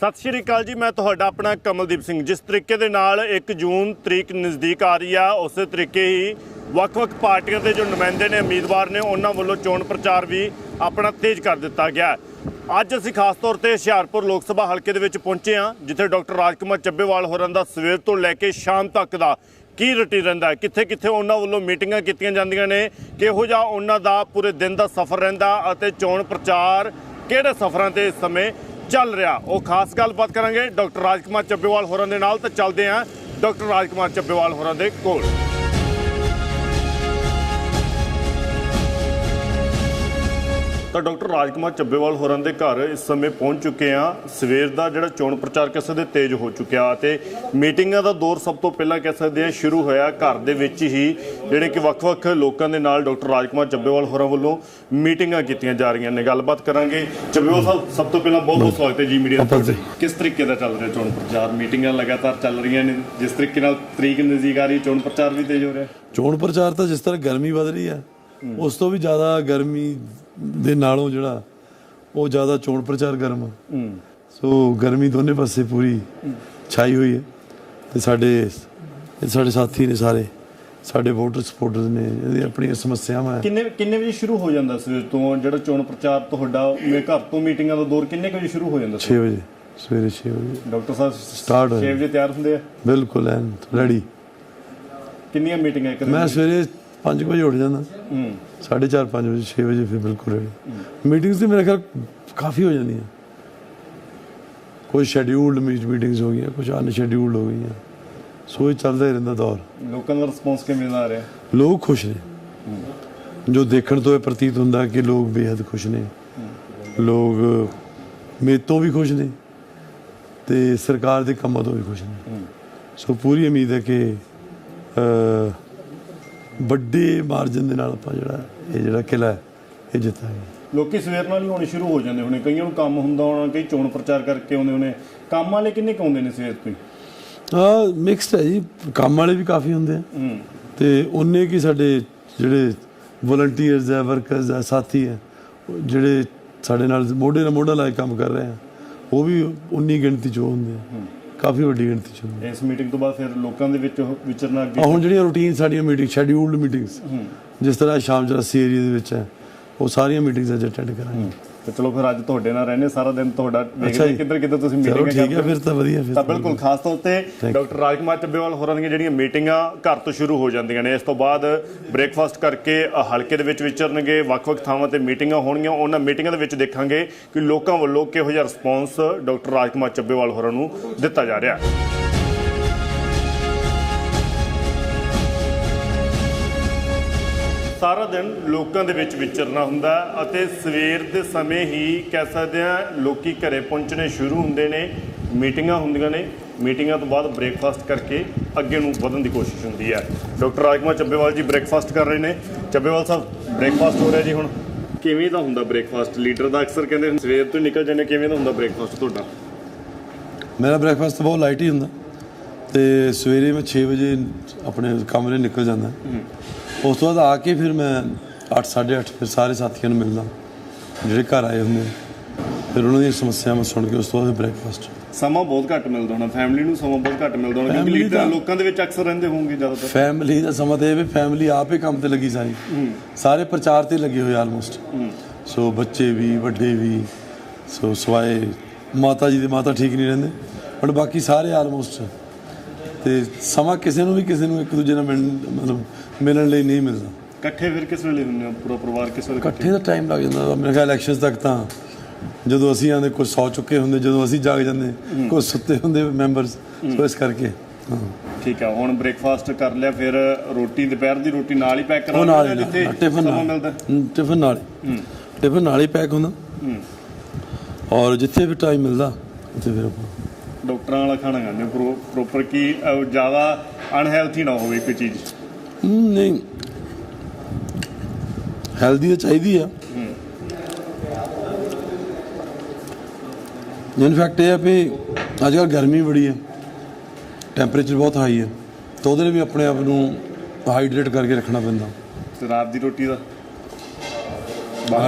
ਸਤਿ ਸ਼੍ਰੀ ਅਕਾਲ ਜੀ, ਮੈਂ ਤੁਹਾਡਾ ਆਪਣਾ ਕਮਲਦੀਪ ਸਿੰਘ। ਜਿਸ ਤਰੀਕੇ ਦੇ ਨਾਲ 1 ਜੂਨ ਤਰੀਕ ਨਜ਼ਦੀਕ ਆ ਰਹੀ ਆ, ਉਸੇ ਤਰੀਕੇ ਹੀ ਵੱਖ-ਵੱਖ ਪਾਰਟੀਆਂ ਦੇ ਜੋ ਨੁਮਾਇੰਦੇ ਨੇ, ਉਮੀਦਵਾਰ ਨੇ, ਉਹਨਾਂ ਵੱਲੋਂ ਚੋਣ ਪ੍ਰਚਾਰ ਵੀ ਆਪਣਾ ਤੇਜ਼ ਕਰ ਦਿੱਤਾ ਗਿਆ ਅੱਜ ਅਸੀਂ ਖਾਸ ਤੌਰ ਤੇ ਹੁਸ਼ਿਆਰਪੁਰ ਲੋਕ ਸਭਾ ਹਲਕੇ ਦੇ ਵਿੱਚ ਪਹੁੰਚੇ ਹਾਂ, ਜਿੱਥੇ ਡਾਕਟਰ ਰਾਜਕੁਮਾਰ ਚੱਬੇਵਾਲ ਹੋਰਾਂ ਦਾ ਸਵੇਰ ਤੋਂ ਲੈ ਕੇ ਸ਼ਾਮ ਤੱਕ ਦਾ ਕੀ ਰੁਟੀਨ ਰਹਿੰਦਾ ਕਿੱਥੇ ਕਿੱਥੇ ਉਹਨਾਂ ਵੱਲੋਂ ਮੀਟਿੰਗਾਂ ਕੀਤੀਆਂ ਜਾਂਦੀਆਂ ਨੇ? ਕਿਹੋ ਜਿਹਾ ਉਹਨਾਂ ਦਾ ਪੂਰੇ ਦਿਨ ਦਾ ਸਫ਼ਰ ਰਹਿੰਦਾ ਅਤੇ ਚੋਣ ਪ੍ਰਚਾਰ ਕਿਹੜੇ ਸਫ਼ਰਾਂ ਤੇ ਇਸ ਸਮੇਂ ਚੱਲ ਰਿਹਾ। ਉਹ ਖਾਸ ਗੱਲਬਾਤ ਕਰਾਂਗੇ ਡਾਕਟਰ ਰਾਜਕੁਮਾਰ ਚੱਬੇਵਾਲ ਹੋਰਾਂ ਦੇ ਨਾਲ, ਤਾਂ ਚੱਲਦੇ ਹਾਂ ਡਾਕਟਰ ਰਾਜਕੁਮਾਰ ਚੱਬੇਵਾਲ ਹੋਰਾਂ ਦੇ ਕੋਲ। ਤਾਂ ਡਾਕਟਰ ਰਾਜਕੁਮਾਰ ਚੱਬੇਵਾਲ ਹੋਰਾਂ ਦੇ ਘਰ ਇਸ ਸਮੇਂ ਪਹੁੰਚ ਚੁੱਕੇ ਆ ਸਵੇਰ ਦਾ ਜਿਹੜਾ ਚੋਣ ਪ੍ਰਚਾਰ ਕਿਸੇ ਦੇ ਤੇਜ਼ ਹੋ ਚੁੱਕਿਆ ਤੇ ਮੀਟਿੰਗਾਂ ਦਾ ਦੌਰ ਸਭ ਤੋਂ ਪਹਿਲਾਂ ਕਹਿ ਸਕਦੇ ਆ ਸ਼ੁਰੂ ਹੋਇਆ ਘਰ ਦੇ ਵਿੱਚ ਹੀ ਜਿਹੜੇ ਕਿ ਵੱਖ-ਵੱਖ ਲੋਕਾਂ ਦੇ ਨਾਲ ਡਾਕਟਰ ਰਾਜਕੁਮਾਰ ਚੱਬੇਵਾਲ ਹੋਰਾਂ ਵੱਲੋਂ ਮੀਟਿੰਗਾਂ ਕੀਤੀਆਂ ਜਾ ਰਹੀਆਂ ਨੇ। ਗੱਲਬਾਤ ਕਰਾਂਗੇ। ਚੱਬੇਵਾਲ ਸਾਹਿਬ ਸਭ ਤੋਂ ਪਹਿਲਾਂ ਬਹੁਤ ਬਹੁਤ ਸਵਾਗਤ ਹੈ ਜੀ ਮੀਡੀਆ ਤੇ ਕਿਸ ਤਰੀਕੇ ਦਾ ਚੱਲ ਰਿਹਾ ਚੋਣ ਪ੍ਰਚਾਰ? ਮੀਟਿੰਗਾਂ ਲਗਾਤਾਰ ਚੱਲ ਰਹੀਆਂ ਨੇ। ਜਿਸ ਤਰੀਕੇ ਨਾਲ ਤਰੀਕ ਨਜ਼ਦੀਕ ਆ ਰਹੀ ਚੋਣ ਪ੍ਰਚਾਰ ਵੀ ਤੇਜ਼ ਹੋ ਰਿਹਾ। ਚੋਣ ਪ੍ਰਚਾਰ ਤਾਂ ਜਿਸ ਤਰ੍ਹਾਂ ਗਰਮੀ ਵਧ ਰਹੀ ਹੈ ਉਸ ਤੋਂ ਵੀ ਜ਼ਿਆਦਾ ਗਰਮੀ ਦੇ ਨਾਲੋਂ ਜਿਹੜਾ ਉਹ ਜ਼ਿਆਦਾ ਚੋਣ ਪ੍ਰਚਾਰ ਗਰਮ ਸੋ ਗਰਮੀ ਦੋਨੇ ਪਾਸੇ ਪੂਰੀ ਛਾਈ ਹੋਈ ਹੈ ਤੇ ਸਾਡੇ ਸਾਡੇ ਸਾਥੀ ਨੇ ਸਾਰੇ ਸਾਡੇ ਵੋਟਰ ਸਪੋਰਟਰਸ ਨੇ ਇਹਦੀ ਆਪਣੀਆਂ ਸਮੱਸਿਆਵਾਂ ਹੈ ਕਿੰਨੇ ਕਿੰਨੇ ਵਜੇ ਸ਼ੁਰੂ ਹੋ ਜਾਂਦਾ ਸਵੇਰ ਤੋਂ? ਜਿਹੜਾ ਚੋਣ ਪ੍ਰਚਾਰ ਤੁਹਾਡਾ ਮੇਰੇ ਘਰ ਤੋਂ ਮੀਟਿੰਗਾਂ ਦਾ ਦੌਰ ਕਿੰਨੇ ਵਜੇ ਸ਼ੁਰੂ ਹੋ ਜਾਂਦਾ 6 ਵਜੇ ਸਵੇਰੇ 6 ਵਜੇ। ਡਾਕਟਰ ਸਾਹਿਬ ਹੋ 6 ਵਜੇ ਤਿਆਰ ਹੁੰਦੇ ਆ? ਬਿਲਕੁਲ ਐਨ ਰੈਡੀ ਕਿੰਨੀਆਂ ਮੀਟਿੰਗਾਂ ਇੱਕ ਦਿਨ ਮੈਂ ਸਵੇਰੇ 5 ਵਜੇ ਉੱਠ ਜਾਂਦਾ। ਹੂੰ। 4:30 5 ਵਜੇ 6 ਵਜੇ ਫਿਰ ਬਿਲਕੁਲ ਰੈਡੀ ਮੀਟਿੰਗਸ ਤੇ ਮੇਰੇ ਖਿਆਲ ਕਾਫੀ ਹੋ ਜਾਂਦੀਆਂ। ਕੋਈ ਸ਼ੈਡਿਊਲਡ ਮੀਟਿੰਗਸ ਹੋ ਗਈਆਂ ਕੁਝ ਅਨਸ਼ੈਡਿਊਲਡ ਹੋ ਗਈਆਂ। ਸੋ ਇਹ ਚੱਲਦਾ ਹੀ ਰਹਿੰਦਾ ਦੌਰ। ਲੋਕਾਂ ਦਾ ਰਿਸਪੌਂਸ ਕਿਵੇਂ ਦਾ ਆ ਰਿਹਾ? ਲੋਕ ਖੁਸ਼ ਨੇ। ਜੋ ਦੇਖਣ ਤੋਂ ਇਹ ਪ੍ਰਤੀਤ ਹੁੰਦਾ ਕਿ ਲੋਕ ਬੇहद ਖੁਸ਼ ਨੇ। ਲੋਕ ਮੇਰੇ ਤੋਂ ਵੀ ਖੁਸ਼ ਨੇ ਤੇ ਸਰਕਾਰ ਦੇ ਕੰਮਾਂ ਤੋਂ ਵੀ ਖੁਸ਼ ਨੇ। ਸੋ ਪੂਰੀ ਉਮੀਦ ਹੈ ਕਿ ਵੱਡੇ ਮਾਰਜਨ ਦੇ ਨਾਲ ਆਪਾਂ ਜਿਹੜਾ ਇਹ ਜਿਹੜਾ ਕਿਲਾ ਇਹ ਜਿੱਤਾਂਗੇ। ਲੋਕੀ ਸਵੇਰ ਨਾਲ ਹੀ ਹੋਣੇ ਸ਼ੁਰੂ ਹੋ ਜਾਂਦੇ ਹੋਣੇ। ਕਈਆਂ ਨੂੰ ਕੰਮ ਹੁੰਦਾ ਹੋਣਾ ਕਈ ਚੋਣ ਪ੍ਰਚਾਰ ਕਰਕੇ ਆਉਂਦੇ ਹੋਣੇ। ਕੰਮ ਵਾਲੇ ਕਿੰਨੇ ਕੁ ਆਉਂਦੇ ਨੇ ਸਵੇਰ ਤੋਂ ਆ ਮਿਕਸਡ ਹੈ ਜੀ। ਕੰਮ ਵਾਲੇ ਵੀ ਕਾਫੀ ਹੁੰਦੇ ਆ। ਤੇ ਉਹਨੇ ਕੀ ਸਾਡੇ ਜਿਹੜੇ ਵਲੰਟੀਅਰਸ ਹੈ ਵਰਕਰਸ ਹੈ ਸਾਥੀ ਹੈ ਜਿਹੜੇ ਸਾਡੇ ਨਾਲ ਮੋਢੇ ਨਾਲ ਮੋਢਾ ਲਾ ਕੇ ਕੰਮ ਕਰ ਰਹੇ ਆ ਉਹ ਵੀ ਉਨੀ ਗਿਣਤੀ ਚ ਹੁੰਦੇ ਆ। ਕਾਫੀ ਵੱਡੀ ਗਿਣਤੀ ਚ ਹੁੰਦੇ ਇਸ ਮੀਟਿੰਗ ਤੋਂ ਬਾਅਦ ਫਿਰ ਲੋਕਾਂ ਦੇ ਵਿੱਚ ਵਿਚਰਨਾ ਅੱਗੇ ਹੁਣ ਜਿਹੜੀਆਂ ਰੂਟੀਨ ਸਾਡੀਆਂ ਮੀਟਿੰਗ ਸ਼ੈਡਿਊਲਡ ਮੀਟਿੰਗਸ ਜਿਸ ਤਰ੍ਹਾਂ ਸ਼ਾਮ ਜਿਹੜਾ ਸੀ ਏਰੀਆ ਦੇ ਵਿੱਚ ਹੈ ਉਹ ਸਾਰੀਆਂ ਮੀਟਿੰਗਸ ਅੱਜ ਅਟੈਂਡ ਕਰਾਂਗੇ। ਤੇ ਚਲੋ ਫਿਰ ਅੱਜ ਤੁਹਾਡੇ ਨਾਲ ਰਹਿੰਦੇ ਸਾਰਾ ਦਿਨ ਤੁਹਾਡਾ ਵੇਖਦੇ। ਕਿੱਧਰ ਕਿੱਧਰ ਤੁਸੀਂ ਮੀਟਿੰਗਾਂ ਠੀਕ ਹੈ ਫਿਰ ਤਾਂ ਵਧੀਆ ਫਿਰ ਤਾਂ ਬਿਲਕੁਲ ਖਾਸ ਤੌਰ ਤੇ. ਡਾਕਟਰ ਰਾਜਕੁਮਾਰ ਚੱਬੇਵਾਲ ਹੋਰਾਂ ਦੀਆਂ ਜਿਹੜੀਆਂ ਮੀਟਿੰਗਾਂ ਘਰ ਤੋਂ ਸ਼ੁਰੂ ਹੋ ਜਾਂਦੀਆਂ ਨੇ ਇਸ ਤੋਂ ਬਾਅਦ ਬ੍ਰੇਕਫਾਸਟ ਕਰਕੇ ਹਲਕੇ ਦੇ ਵਿੱਚ ਵਿਚਰਨਗੇ ਵੱਖ-ਵੱਖ ਥਾਵਾਂ ਤੇ ਮੀਟਿੰਗਾਂ ਹੋਣਗੀਆਂ ਉਹਨਾਂ ਮੀਟਿੰਗਾਂ ਦੇ ਵਿੱਚ ਦੇਖਾਂਗੇ ਕਿ ਲੋਕਾਂ ਵੱਲੋਂ ਕਿਹੋ ਜਿਹਾ ਰਿਸਪੌਂਸ ਡਾਕਟਰ ਰਾਜਕੁਮਾਰ ਚੱਬੇਵਾਲ ਹੋਰਾਂ ਨੂੰ ਦਿੱਤਾ ਜਾ ਰਿਹਾ ਹੈ ਸਾਰਾ ਦਿਨ ਲੋਕਾਂ ਦੇ ਵਿੱਚ ਵਿਚਰਨਾ ਹੁੰਦਾ ਅਤੇ ਸਵੇਰ ਦੇ ਸਮੇਂ ਹੀ ਕਹਿ ਸਕਦੇ ਆ ਲੋਕੀ ਘਰੇ ਪਹੁੰਚਣੇ ਸ਼ੁਰੂ ਹੁੰਦੇ ਨੇ ਮੀਟਿੰਗਾਂ ਹੁੰਦੀਆਂ ਨੇ ਮੀਟਿੰਗਾਂ ਤੋਂ ਬਾਅਦ ਬ੍ਰੇਕਫਾਸਟ ਕਰਕੇ ਅੱਗੇ ਨੂੰ ਵਧਣ ਦੀ ਕੋਸ਼ਿਸ਼ ਹੁੰਦੀ ਹੈ। ਡਾਕਟਰ ਰਾਜਕੁਮਾਰ ਚੱਬੇਵਾਲ ਜੀ ਬ੍ਰੇਕਫਾਸਟ ਕਰ ਰਹੇ ਨੇ। ਚੱਬੇਵਾਲ ਸਾਹਿਬ ਬ੍ਰੇਕਫਾਸਟ ਹੋ ਰਿਹਾ ਜੀ ਹੁਣ। ਕਿਵੇਂ ਦਾ ਹੁੰਦਾ ਬ੍ਰੇਕਫਾਸਟ ਲੀਡਰ ਦਾ ਅਕਸਰ ਕਹਿੰਦੇ ਸਵੇਰ ਤੋਂ ਹੀ ਨਿਕਲ ਜਾਂਦੇ ਕਿਵੇਂ ਦਾ ਹੁੰਦਾ ਬ੍ਰੇਕਫਾਸਟ ਤੁਹਾਡਾ? ਮੇਰਾ ਬ੍ਰੇਕਫਾਸਟ ਬਹੁਤ ਲਾਈਟ ਹੀ ਹੁੰਦਾ। ਤੇ ਸਵੇਰੇ ਮੈਂ 6 ਵਜੇ ਆਪਣੇ ਕਮਰੇ ਨਿਕਲ ਜਾਂਦਾ। ਉਸ ਤੋਂ ਬਾਅਦ ਆ ਕੇ ਫਿਰ ਮੈਂ 8 8:30 ਫਿਰ ਸਾਰੇ ਸਾਥੀਆਂ ਨੂੰ ਮਿਲਦਾ। ਜਿਹੜੇ ਘਰ ਆਏ ਹੁੰਦੇ। ਫਿਰ ਉਹਨਾਂ ਦੀਆਂ ਸਮੱਸਿਆਵਾਂ ਸੁਣ ਕੇ ਉਸ ਤੋਂ ਬਾਅਦ ਬ੍ਰੇਕਫਾਸਟ ਸਮਾਂ ਬਹੁਤ ਘੱਟ ਮਿਲਦਾ ਹੋਣਾ। ਫੈਮਿਲੀ ਨੂੰ ਸਮਾਂ ਬਹੁਤ ਘੱਟ ਮਿਲਦਾ ਹੋਣਾ। ਕਿਉਂਕਿ ਲੀਡਰ ਲੋਕਾਂ ਦੇ ਵਿੱਚ ਅਕਸਰ ਰਹਿੰਦੇ ਹੋਣਗੇ ਜ਼ਿਆਦਾਤਰ। ਫੈਮਿਲੀ ਦਾ ਸਮਾਂ ਤੇ ਇਹ ਵੀ ਫੈਮਿਲੀ ਆਪੇ ਕੰਮ ਤੇ ਲੱਗੀ ਸਾਰੀ। ਸਾਰੇ ਪ੍ਰਚਾਰ ਤੇ ਲੱਗੇ ਹੋਏ ਆਲਮੋਸਟ ਸੋ ਬੱਚੇ ਵੀ ਵੱਡੇ ਵੀ ਸੋ ਸਵਾਏ। ਮਾਤਾ ਜੀ ਦੇ ਮਾਤਾ ਠੀਕ ਨਹੀਂ ਰਹਿੰਦੇ। ਬਟ ਬਾਕੀ ਸਾਰੇ ਆਲਮੋਸਟ ਤੇ ਸਮਾਂ ਕਿਸੇ ਨੂੰ ਵੀ ਕਿਸੇ ਨੂੰ ਇੱਕ ਦੂਜੇ ਨਾਲ ਮਿਲਣ ਮਤਲਬ ਮਿਲਣ ਲਈ ਨਹੀਂ ਮਿਲਦਾ। ਇਕੱਠੇ ਫਿਰ ਕਿਸ ਵੇਲੇ ਹੁੰਦੇ ਹੋ? ਪੂਰਾ ਪਰਿਵਾਰ ਕਿਸ ਵੇਲੇ ਇਕੱਠੇ? ਦਾ ਟਾਈਮ ਲੱਗ ਜਾਂਦਾ। ਮੇਰੇ ਖਿਆਲ ਇਲੈਕਸ਼ਨਸ ਤੱਕ ਤਾਂ ਜਦੋਂ ਅਸੀਂ ਆਂਦੇ ਕੁਝ ਸੌ ਚੁੱਕੇ ਹੁੰਦੇ ਜਦੋਂ ਅਸੀਂ ਜਾਗ ਜਾਂਦੇ ਕੁਝ ਸੁੱਤੇ ਹੁੰਦੇ ਮੈਂਬਰਸ ਸੋ ਇਸ ਕਰਕੇ ਠੀਕ ਹੈ ਹੁਣ ਬ੍ਰੇਕਫਾਸਟ ਕਰ ਲਿਆ ਫਿਰ ਰੋਟੀ ਦੁਪਹਿਰ ਦੀ ਰੋਟੀ ਨਾਲ ਹੀ ਪੈਕ ਕਰਾ ਜਿੱਥੇ ਟਿਫਨ ਨਾਲ। ਮਿਲਦਾ। ਟਿਫਨ ਨਾਲ ਟਿਫਨ ਨਾਲ ਹੀ ਪੈਕ ਹੁੰਦਾ। ਔਰ ਜਿੱਥੇ ਵੀ ਟਾਈਮ ਮਿਲਦਾ ਉੱਥੇ ਫਿਰ ਆਪਾਂ ਡਾਕਟਰਾਂ ਵਾਲਾ ਖਾਣਾ ਖਾਂਦੇ ਪ੍ਰੋਪਰ ਕੀ ਜ਼ਿਆਦਾ ਅਨਹੈਲਥੀ ਨਾ ਹੋਵੇ ਕੋਈ ਚੀਜ਼? ਨਹੀਂ। ਹੈਲਦੀ ਤਾਂ ਚਾਹੀਦੀ ਆ। ਇਨਫੈਕਟ ਇਹ ਆ ਵੀ ਅੱਜ ਕੱਲ੍ਹ ਗਰਮੀ ਬੜੀ ਹੈ ਟੈਂਪਰੇਚਰ ਬਹੁਤ ਹਾਈ ਹੈ ਤਾਂ ਉਹਦੇ ਲਈ ਵੀ ਆਪਣੇ ਆਪ ਨੂੰ ਹਾਈਡਰੇਟ ਕਰਕੇ ਰੱਖਣਾ ਪੈਂਦਾ। ਤੇ ਰਾਤ ਦੀ ਰੋਟੀ ਦਾ?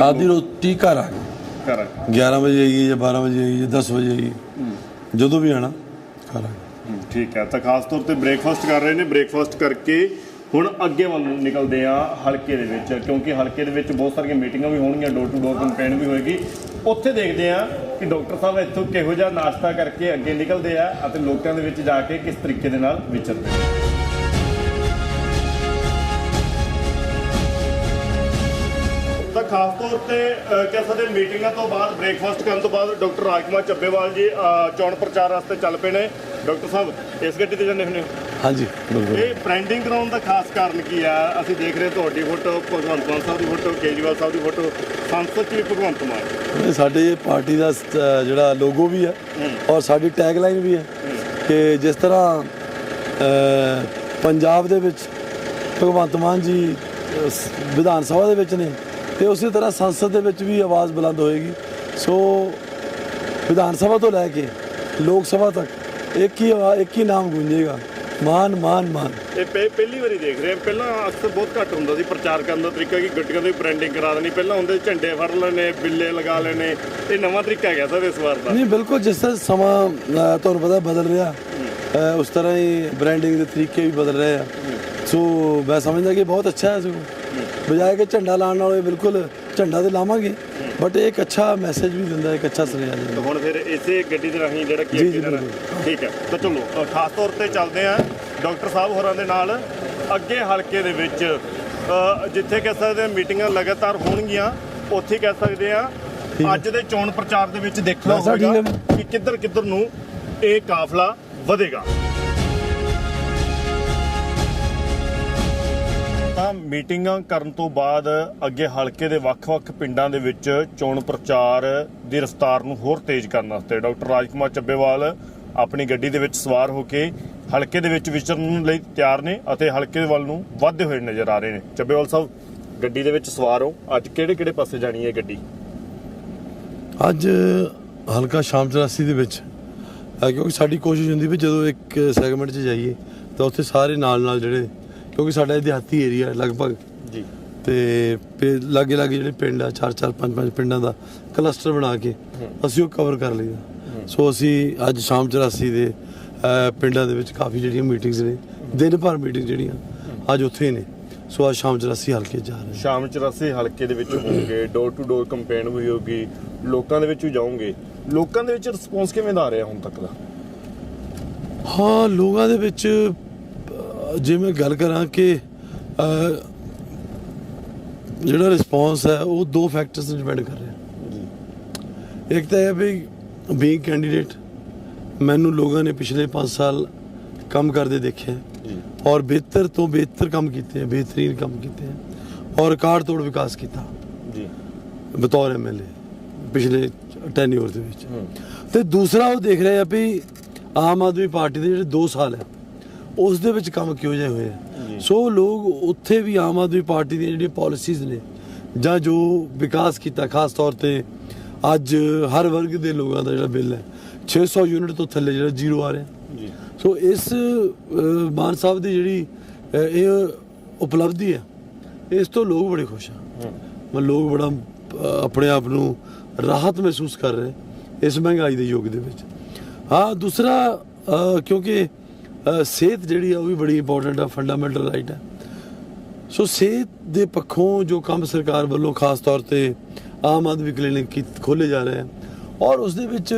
ਰਾਤ ਦੀ ਰੋਟੀ ਘਰ ਆ। ਗਈ ਘਰ ਆ। ਕੇ? 11 ਵਜੇ ਆਈਏ ਜਾਂ 12 ਵਜੇ ਆਈਏ ਜਾਂ 10 ਵਜੇ ਆਈਏ ਜਦੋਂ ਵੀ ਆਣਾ ਘਰ ਆ ਕੇ। ਠੀਕ ਹੈ। ਤਾਂ ਖਾਸ ਤੌਰ ਤੇ ਬ੍ਰੇਕਫਾਸਟ ਕਰ ਰਹੇ ਨੇ। ਬ੍ਰੇਕਫਾਸਟ ਕਰਕੇ ਹੁਣ ਅੱਗੇ ਵੱਲ ਨਿਕਲਦੇ ਆ ਹਲਕੇ ਦੇ ਵਿੱਚ, ਕਿਉਂਕਿ ਹਲਕੇ ਦੇ ਵਿੱਚ ਬਹੁਤ ਸਾਰੀਆਂ ਮੀਟਿੰਗਾਂ ਵੀ ਹੋਣਗੀਆਂ ਡੋਰ ਟੂ ਡੋਰ ਕੰਪੇਨ ਵੀ ਹੋਏਗੀ। ਉੱਥੇ ਦੇਖਦੇ ਆ ਕਿ ਡਾਕਟਰ ਸਾਹਿਬ ਇੱਥੋਂ ਕਿਹੋ ਜਿਹਾ ਨਾਸ਼ਤਾ ਕਰਕੇ ਅੱਗੇ ਨਿਕਲਦੇ ਆ ਅਤੇ ਲੋਕਾਂ ਦੇ ਵਿੱਚ ਜਾ ਕੇ ਕਿਸ ਤਰੀਕੇ ਦੇ ਨਾਲ ਵਿਚਰਦੇ ਆ। ਖਾਸ ਤੌਰ ਤੇ ਕਹਿ ਸਕਦੇ ਮੀਟਿੰਗਾਂ ਤੋਂ ਬਾਅਦ ਬ੍ਰੇਕਫਾਸਟ ਕਰਨ ਤੋਂ ਬਾਅਦ ਡਾਕਟਰ ਰਾਜਕੁਮਾਰ ਚੱਬੇਵਾਲ ਜੀ ਚੋਣ ਪ੍ਰਚਾਰ ਵਾਸਤੇ ਚੱਲ ਪਏ ਨੇ। ਡਾਕਟਰ ਸਾਹਿਬ ਇਸ ਗੱਡੀ ਤੇ ਜਾਂਦੇ ਹੁੰਦੇ ਹੋ? ਹਾਂਜੀ ਬਿਲਕੁਲ। ਇਹ ਬ੍ਰਾਂਡਿੰਗ ਕਰਾਉਣ ਦਾ ਖਾਸ ਕਾਰਨ ਕੀ ਆ? ਅਸੀਂ ਦੇਖ ਰਹੇ ਤੁਹਾਡੀ ਫੋਟੋ ਭਗਵੰਤ ਮਾਨ ਸਾਹਿਬ ਦੀ ਫੋਟੋ ਕੇਜਰੀਵਾਲ ਸਾਹਿਬ ਦੀ ਫੋਟੋ ਸੰਸਦ 'ਚ ਵੀ ਭਗਵੰਤ ਮਾਨ ਸਾਡੇ ਪਾਰਟੀ ਦਾ ਜਿਹੜਾ ਲੋਗੋ ਵੀ ਹੈ ਔਰ ਸਾਡੀ ਟੈਗਲਾਈਨ ਵੀ ਹੈ ਕਿ ਜਿਸ ਤਰ੍ਹਾਂ ਪੰਜਾਬ ਦੇ ਵਿੱਚ ਭਗਵੰਤ ਮਾਨ ਜੀ ਵਿਧਾਨ ਸਭਾ ਦੇ ਵਿੱਚ ਨੇ ਤੇ ਉਸੇ ਤਰ੍ਹਾਂ ਸੰਸਦ ਦੇ ਵਿੱਚ ਵੀ ਆਵਾਜ਼ ਬੁਲੰਦ ਹੋਏਗੀ। ਸੋ ਵਿਧਾਨ ਸਭਾ ਤੋਂ ਲੈ ਕੇ ਲੋਕ ਸਭਾ ਤੱਕ ਇੱਕ ਹੀ ਆਵਾ- ਇੱਕ ਹੀ ਨਾਮ ਗੂੰਜੇਗਾ। ਮਾਨ ਮਾਨ ਮਾਨ। ਇਹ ਪਹਿ- ਪਹਿਲੀ ਵਾਰੀ ਦੇਖ ਰਹੇ ਹਾਂ। ਪਹਿਲਾਂ ਅਕਸਰ ਬਹੁਤ ਘੱਟ ਹੁੰਦਾ ਸੀ ਪ੍ਰਚਾਰ ਕਰਨ ਦਾ ਤਰੀਕਾ ਕਿ ਗੱਡੀਆਂ ਦੀ ਬ੍ਰਾਂਡਿੰਗ ਕਰਾ ਦੇਣੀ। ਪਹਿਲਾਂ ਹੁੰਦੇ ਝੰਡੇ ਫੜ ਲੈਣੇ ਬਿੱਲੇ ਲਗਾ ਲੈਣੇ। ਇਹ ਨਵਾਂ ਤਰੀਕਾ ਹੈਗਾ ਸਰ ਇਸ ਵਾਰ ਦਾ। ਨਹੀਂ ਬਿਲਕੁਲ ਜਿਸ ਤਰ੍ਹਾਂ ਸਮਾਂ ਤੁਹਾਨੂੰ ਪਤਾ ਬਦਲ ਰਿਹਾ। ਉਸ ਤਰ੍ਹਾਂ ਹੀ ਬ੍ਰਾਂਡਿੰਗ ਦੇ ਤਰੀਕੇ ਵੀ ਬਦਲ ਰਹੇ ਆ। ਸੋ ਮੈਂ ਸਮਝਦਾ ਕਿ ਬਹੁਤ ਅੱਛਾ ਹੈ ਸੋ ਬਜਾਏ ਕਿ ਝੰਡਾ ਲਾਉਣ ਨਾਲੋਂ ਇਹ ਬਿਲਕੁਲ ਝੰਡਾ ਤੇ ਲਾਵਾਂਗੇ ਬਟ ਇਹ ਇੱਕ ਅੱਛਾ ਮੈਸੇਜ ਵੀ ਦਿੰਦਾ ਇੱਕ ਅੱਛਾ ਸੁਨੇਹਾ ਦਿੰਦਾ। ਹੁਣ ਫਿਰ ਇਸੇ ਗੱਡੀ ਦੇ ਰਾਹੀਂ ਜਿਹੜਾ ਕੀ ਠੀਕ ਹੈ। ਤਾਂ ਚਲੋ ਖਾਸ ਤੌਰ ਤੇ ਚੱਲਦੇ ਆ ਡਾਕਟਰ ਸਾਹਿਬ ਹੋਰਾਂ ਦੇ ਨਾਲ। ਅੱਗੇ ਹਲਕੇ ਦੇ ਵਿੱਚ ਜਿੱਥੇ ਕਹਿ ਸਕਦੇ ਆ ਮੀਟਿੰਗਾਂ ਲਗਾਤਾਰ ਹੋਣਗੀਆਂ ਉੱਥੇ ਕਹਿ ਸਕਦੇ ਆ ਅੱਜ ਦੇ ਚੋਣ ਪ੍ਰਚਾਰ ਦੇ ਵਿੱਚ ਦੇਖਣਾ ਹੋਵੇਗਾ। ਕਿ ਕਿੱਧਰ ਕਿੱਧਰ ਨੂੰ ਇਹ ਕਾਫਲਾ ਵਧੇਗਾ। ਤਾਂ ਮੀਟਿੰਗਾਂ ਕਰਨ ਤੋਂ ਬਾਅਦ ਅੱਗੇ ਹਲਕੇ ਦੇ ਵੱਖ-ਵੱਖ ਪਿੰਡਾਂ ਦੇ ਵਿੱਚ ਚੋਣ ਪ੍ਰਚਾਰ ਦੀ ਰਫ਼ਤਾਰ ਨੂੰ ਹੋਰ ਤੇਜ਼ ਕਰਨ ਵਾਸਤੇ ਡਾਕਟਰ ਰਾਜਕੁਮਾਰ ਚੱਬੇਵਾਲ ਆਪਣੀ ਗੱਡੀ ਦੇ ਵਿੱਚ ਸਵਾਰ ਹੋ ਕੇ ਹਲਕੇ ਦੇ ਵਿੱਚ ਵਿਚਰਨ ਲਈ ਤਿਆਰ ਨੇ ਅਤੇ ਹਲਕੇ ਦੇ ਵੱਲ ਨੂੰ ਵਧਦੇ ਹੋਏ ਨਜ਼ਰ ਆ ਰਹੇ ਨੇ। ਚੱਬੇਵਾਲ ਸਾਹਿਬ, ਗੱਡੀ ਦੇ ਵਿੱਚ ਸਵਾਰ ਹੋ। ਅੱਜ ਕਿਹੜੇ-ਕਿਹੜੇ ਪਾਸੇ ਜਾਣੀ ਹੈ ਗੱਡੀ? ਅੱਜ ਹਲਕਾ ਸ਼ਾਮ 84 ਦੇ ਵਿੱਚ। ਕਿਉਂਕਿ ਸਾਡੀ ਕੋਸ਼ਿਸ਼ ਹੁੰਦੀ ਵੀ ਜਦੋਂ ਇੱਕ ਸੈਗਮੈਂਟ 'ਚ ਜਾਈਏ ਤਾਂ ਉੱਥੇ ਸਾਰੇ ਨਾਲ ਨਾਲ ਜਿਹੜੇ ਕਿਉਂਕਿ ਸਾਡਾ ਇਹ ਦਿਹਾਤੀ ਏਰੀਆ ਹੈ ਲਗਭਗ। ਜੀ। ਤੇ ਲਾਗੇ ਲਾਗੇ ਜਿਹੜੇ ਪਿੰਡ ਆ ਚਾਰ ਚਾਰ ਪੰਜ ਪੰਜ ਪਿੰਡਾਂ ਦਾ ਕਲਸਟਰ ਬਣਾ ਕੇ ਅਸੀਂ ਉਹ ਕਵਰ ਕਰ ਲਈਦਾ। ਸੋ ਅਸੀਂ ਅੱਜ ਸ਼ਾਮ 84 ਦੇ ਪਿੰਡਾਂ ਦੇ ਵਿੱਚ ਕਾਫੀ ਜਿਹੜੀਆਂ ਮੀਟਿੰਗਸ ਨੇ ਦਿਨ ਭਰ ਮੀਟਿੰਗ ਜਿਹੜੀਆਂ ਅੱਜ ਉੱਥੇ ਨੇ। ਸੋ ਅੱਜ ਸ਼ਾਮ 84 ਹਲਕੇ ਜਾ ਰਹੇ ਸ਼ਾਮ 84 ਹਲਕੇ ਦੇ ਵਿੱਚ ਹੋਣਗੇ ਡੋਰ ਟੂ ਡੋਰ ਕੰਪੇਨ ਵੀ ਹੋਗੀ ਲੋਕਾਂ ਦੇ ਵਿੱਚ ਜਾਓਗੇ ਲੋਕਾਂ ਦੇ ਵਿੱਚ ਰਿਸਪੌਂਸ ਕਿਵੇਂ ਦਾ ਆ ਰਿਹਾ ਹੁਣ ਤੱਕ ਦਾ? ਹਾਂ ਲੋਕਾਂ ਦੇ ਵਿੱਚ ਜੇ ਮੈਂ ਗੱਲ ਕਰਾਂ ਕਿ ਜਿਹੜਾ ਰਿਸਪੌਂਸ ਹੈ ਉਹ ਦੋ ਫੈਕਟਰਸ ਤੇ ਡਿਪੈਂਡ ਕਰ ਰਿਹਾ। ਇੱਕ ਤਾਂ ਇਹ ਵੀ ਬੀਇੰਗ ਕੈਂਡੀਡੇਟ ਮੈਨੂੰ ਲੋਕਾਂ ਨੇ ਪਿਛਲੇ 5 ਸਾਲ ਕੰਮ ਕਰਦੇ ਦੇਖਿਆ। ਔਰ ਬਿਹਤਰ ਤੋਂ ਬਿਹਤਰ ਕੰਮ ਕੀਤੇ ਹੈ ਬਿਹਤਰੀਨ ਕੰਮ ਕੀਤੇ ਹੈ ਔਰ ਰਿਕਾਰਡ ਤੋੜ ਵਿਕਾਸ ਕੀਤਾ। ਜੀ। ਬਤੌਰ ਐਮਐਲਏ ਪਿਛਲੇ ਟੈਨਿਓਰ ਦੇ ਵਿੱਚ। ਤੇ ਦੂਸਰਾ ਉਹ ਦੇਖ ਰਹੇ ਆ ਵੀ ਆਮ ਆਦਮੀ ਪਾਰਟੀ ਦੇ ਜਿਹੜੇ 2 ਸਾਲ ਹੈ ਉਸ ਦੇ ਵਿੱਚ ਕੰਮ ਕਿਉਂ ਜਿਹੇ ਹੋਏ ਆ? ਸੋ ਲੋਕ ਉੱਥੇ ਵੀ ਆਮ ਆਦਮੀ ਪਾਰਟੀ ਦੀਆਂ ਜਿਹੜੀਆਂ ਪਾਲਿਸੀਜ਼ ਨੇ ਜਾਂ ਜੋ ਵਿਕਾਸ ਕੀਤਾ ਖਾਸ ਤੌਰ ਤੇ ਅੱਜ ਹਰ ਵਰਗ ਦੇ ਲੋਕਾਂ ਦਾ ਜਿਹੜਾ ਬਿੱਲ ਹੈ 600 ਯੂਨਿਟ ਤੋਂ ਥੱਲੇ ਜਿਹੜਾ ਜ਼ੀਰੋ ਆ ਰਿਹਾ। ਜੀ। ਸੋ ਇਸ ਮਾਨ ਸਾਹਿਬ ਦੀ ਜਿਹੜੀ ਇਹ ਉਪਲਬਧੀ ਹੈ ਇਸ ਤੋਂ ਲੋਕ ਬੜੇ ਖੁਸ਼ ਆ। ਮੈਂ ਲੋਕ ਬੜਾ ਆਪਣੇ ਆਪ ਨੂੰ ਰਾਹਤ ਮਹਿਸੂਸ ਕਰ ਰਹੇ ਇਸ ਮਹਿੰਗਾਈ ਦੇ ਯੁੱਗ ਦੇ ਵਿੱਚ। ਹਾਂ ਦੂਸਰਾ ਕਿਉਂਕਿ ਸਿਹਤ ਜਿਹੜੀ ਆ, ਉਹ ਵੀ ਬੜੀ ਇੰਪੋਰਟੈਂਟ ਆ ਫੰਡਾਮੈਂਟਲ ਰਾਈਟ ਹੈ ਸੋ ਸਿਹਤ ਦੇ ਪੱਖੋਂ ਜੋ ਕੰਮ ਸਰਕਾਰ ਵੱਲੋਂ ਖਾਸ ਤੌਰ ਤੇ ਆਮ ਆਦਮੀ ਕਲੀਨਿਕ ਖੋਲੇ ਜਾ ਰਹੇ ਆ, ਔਰ ਉਸ ਦੇ ਵਿੱਚ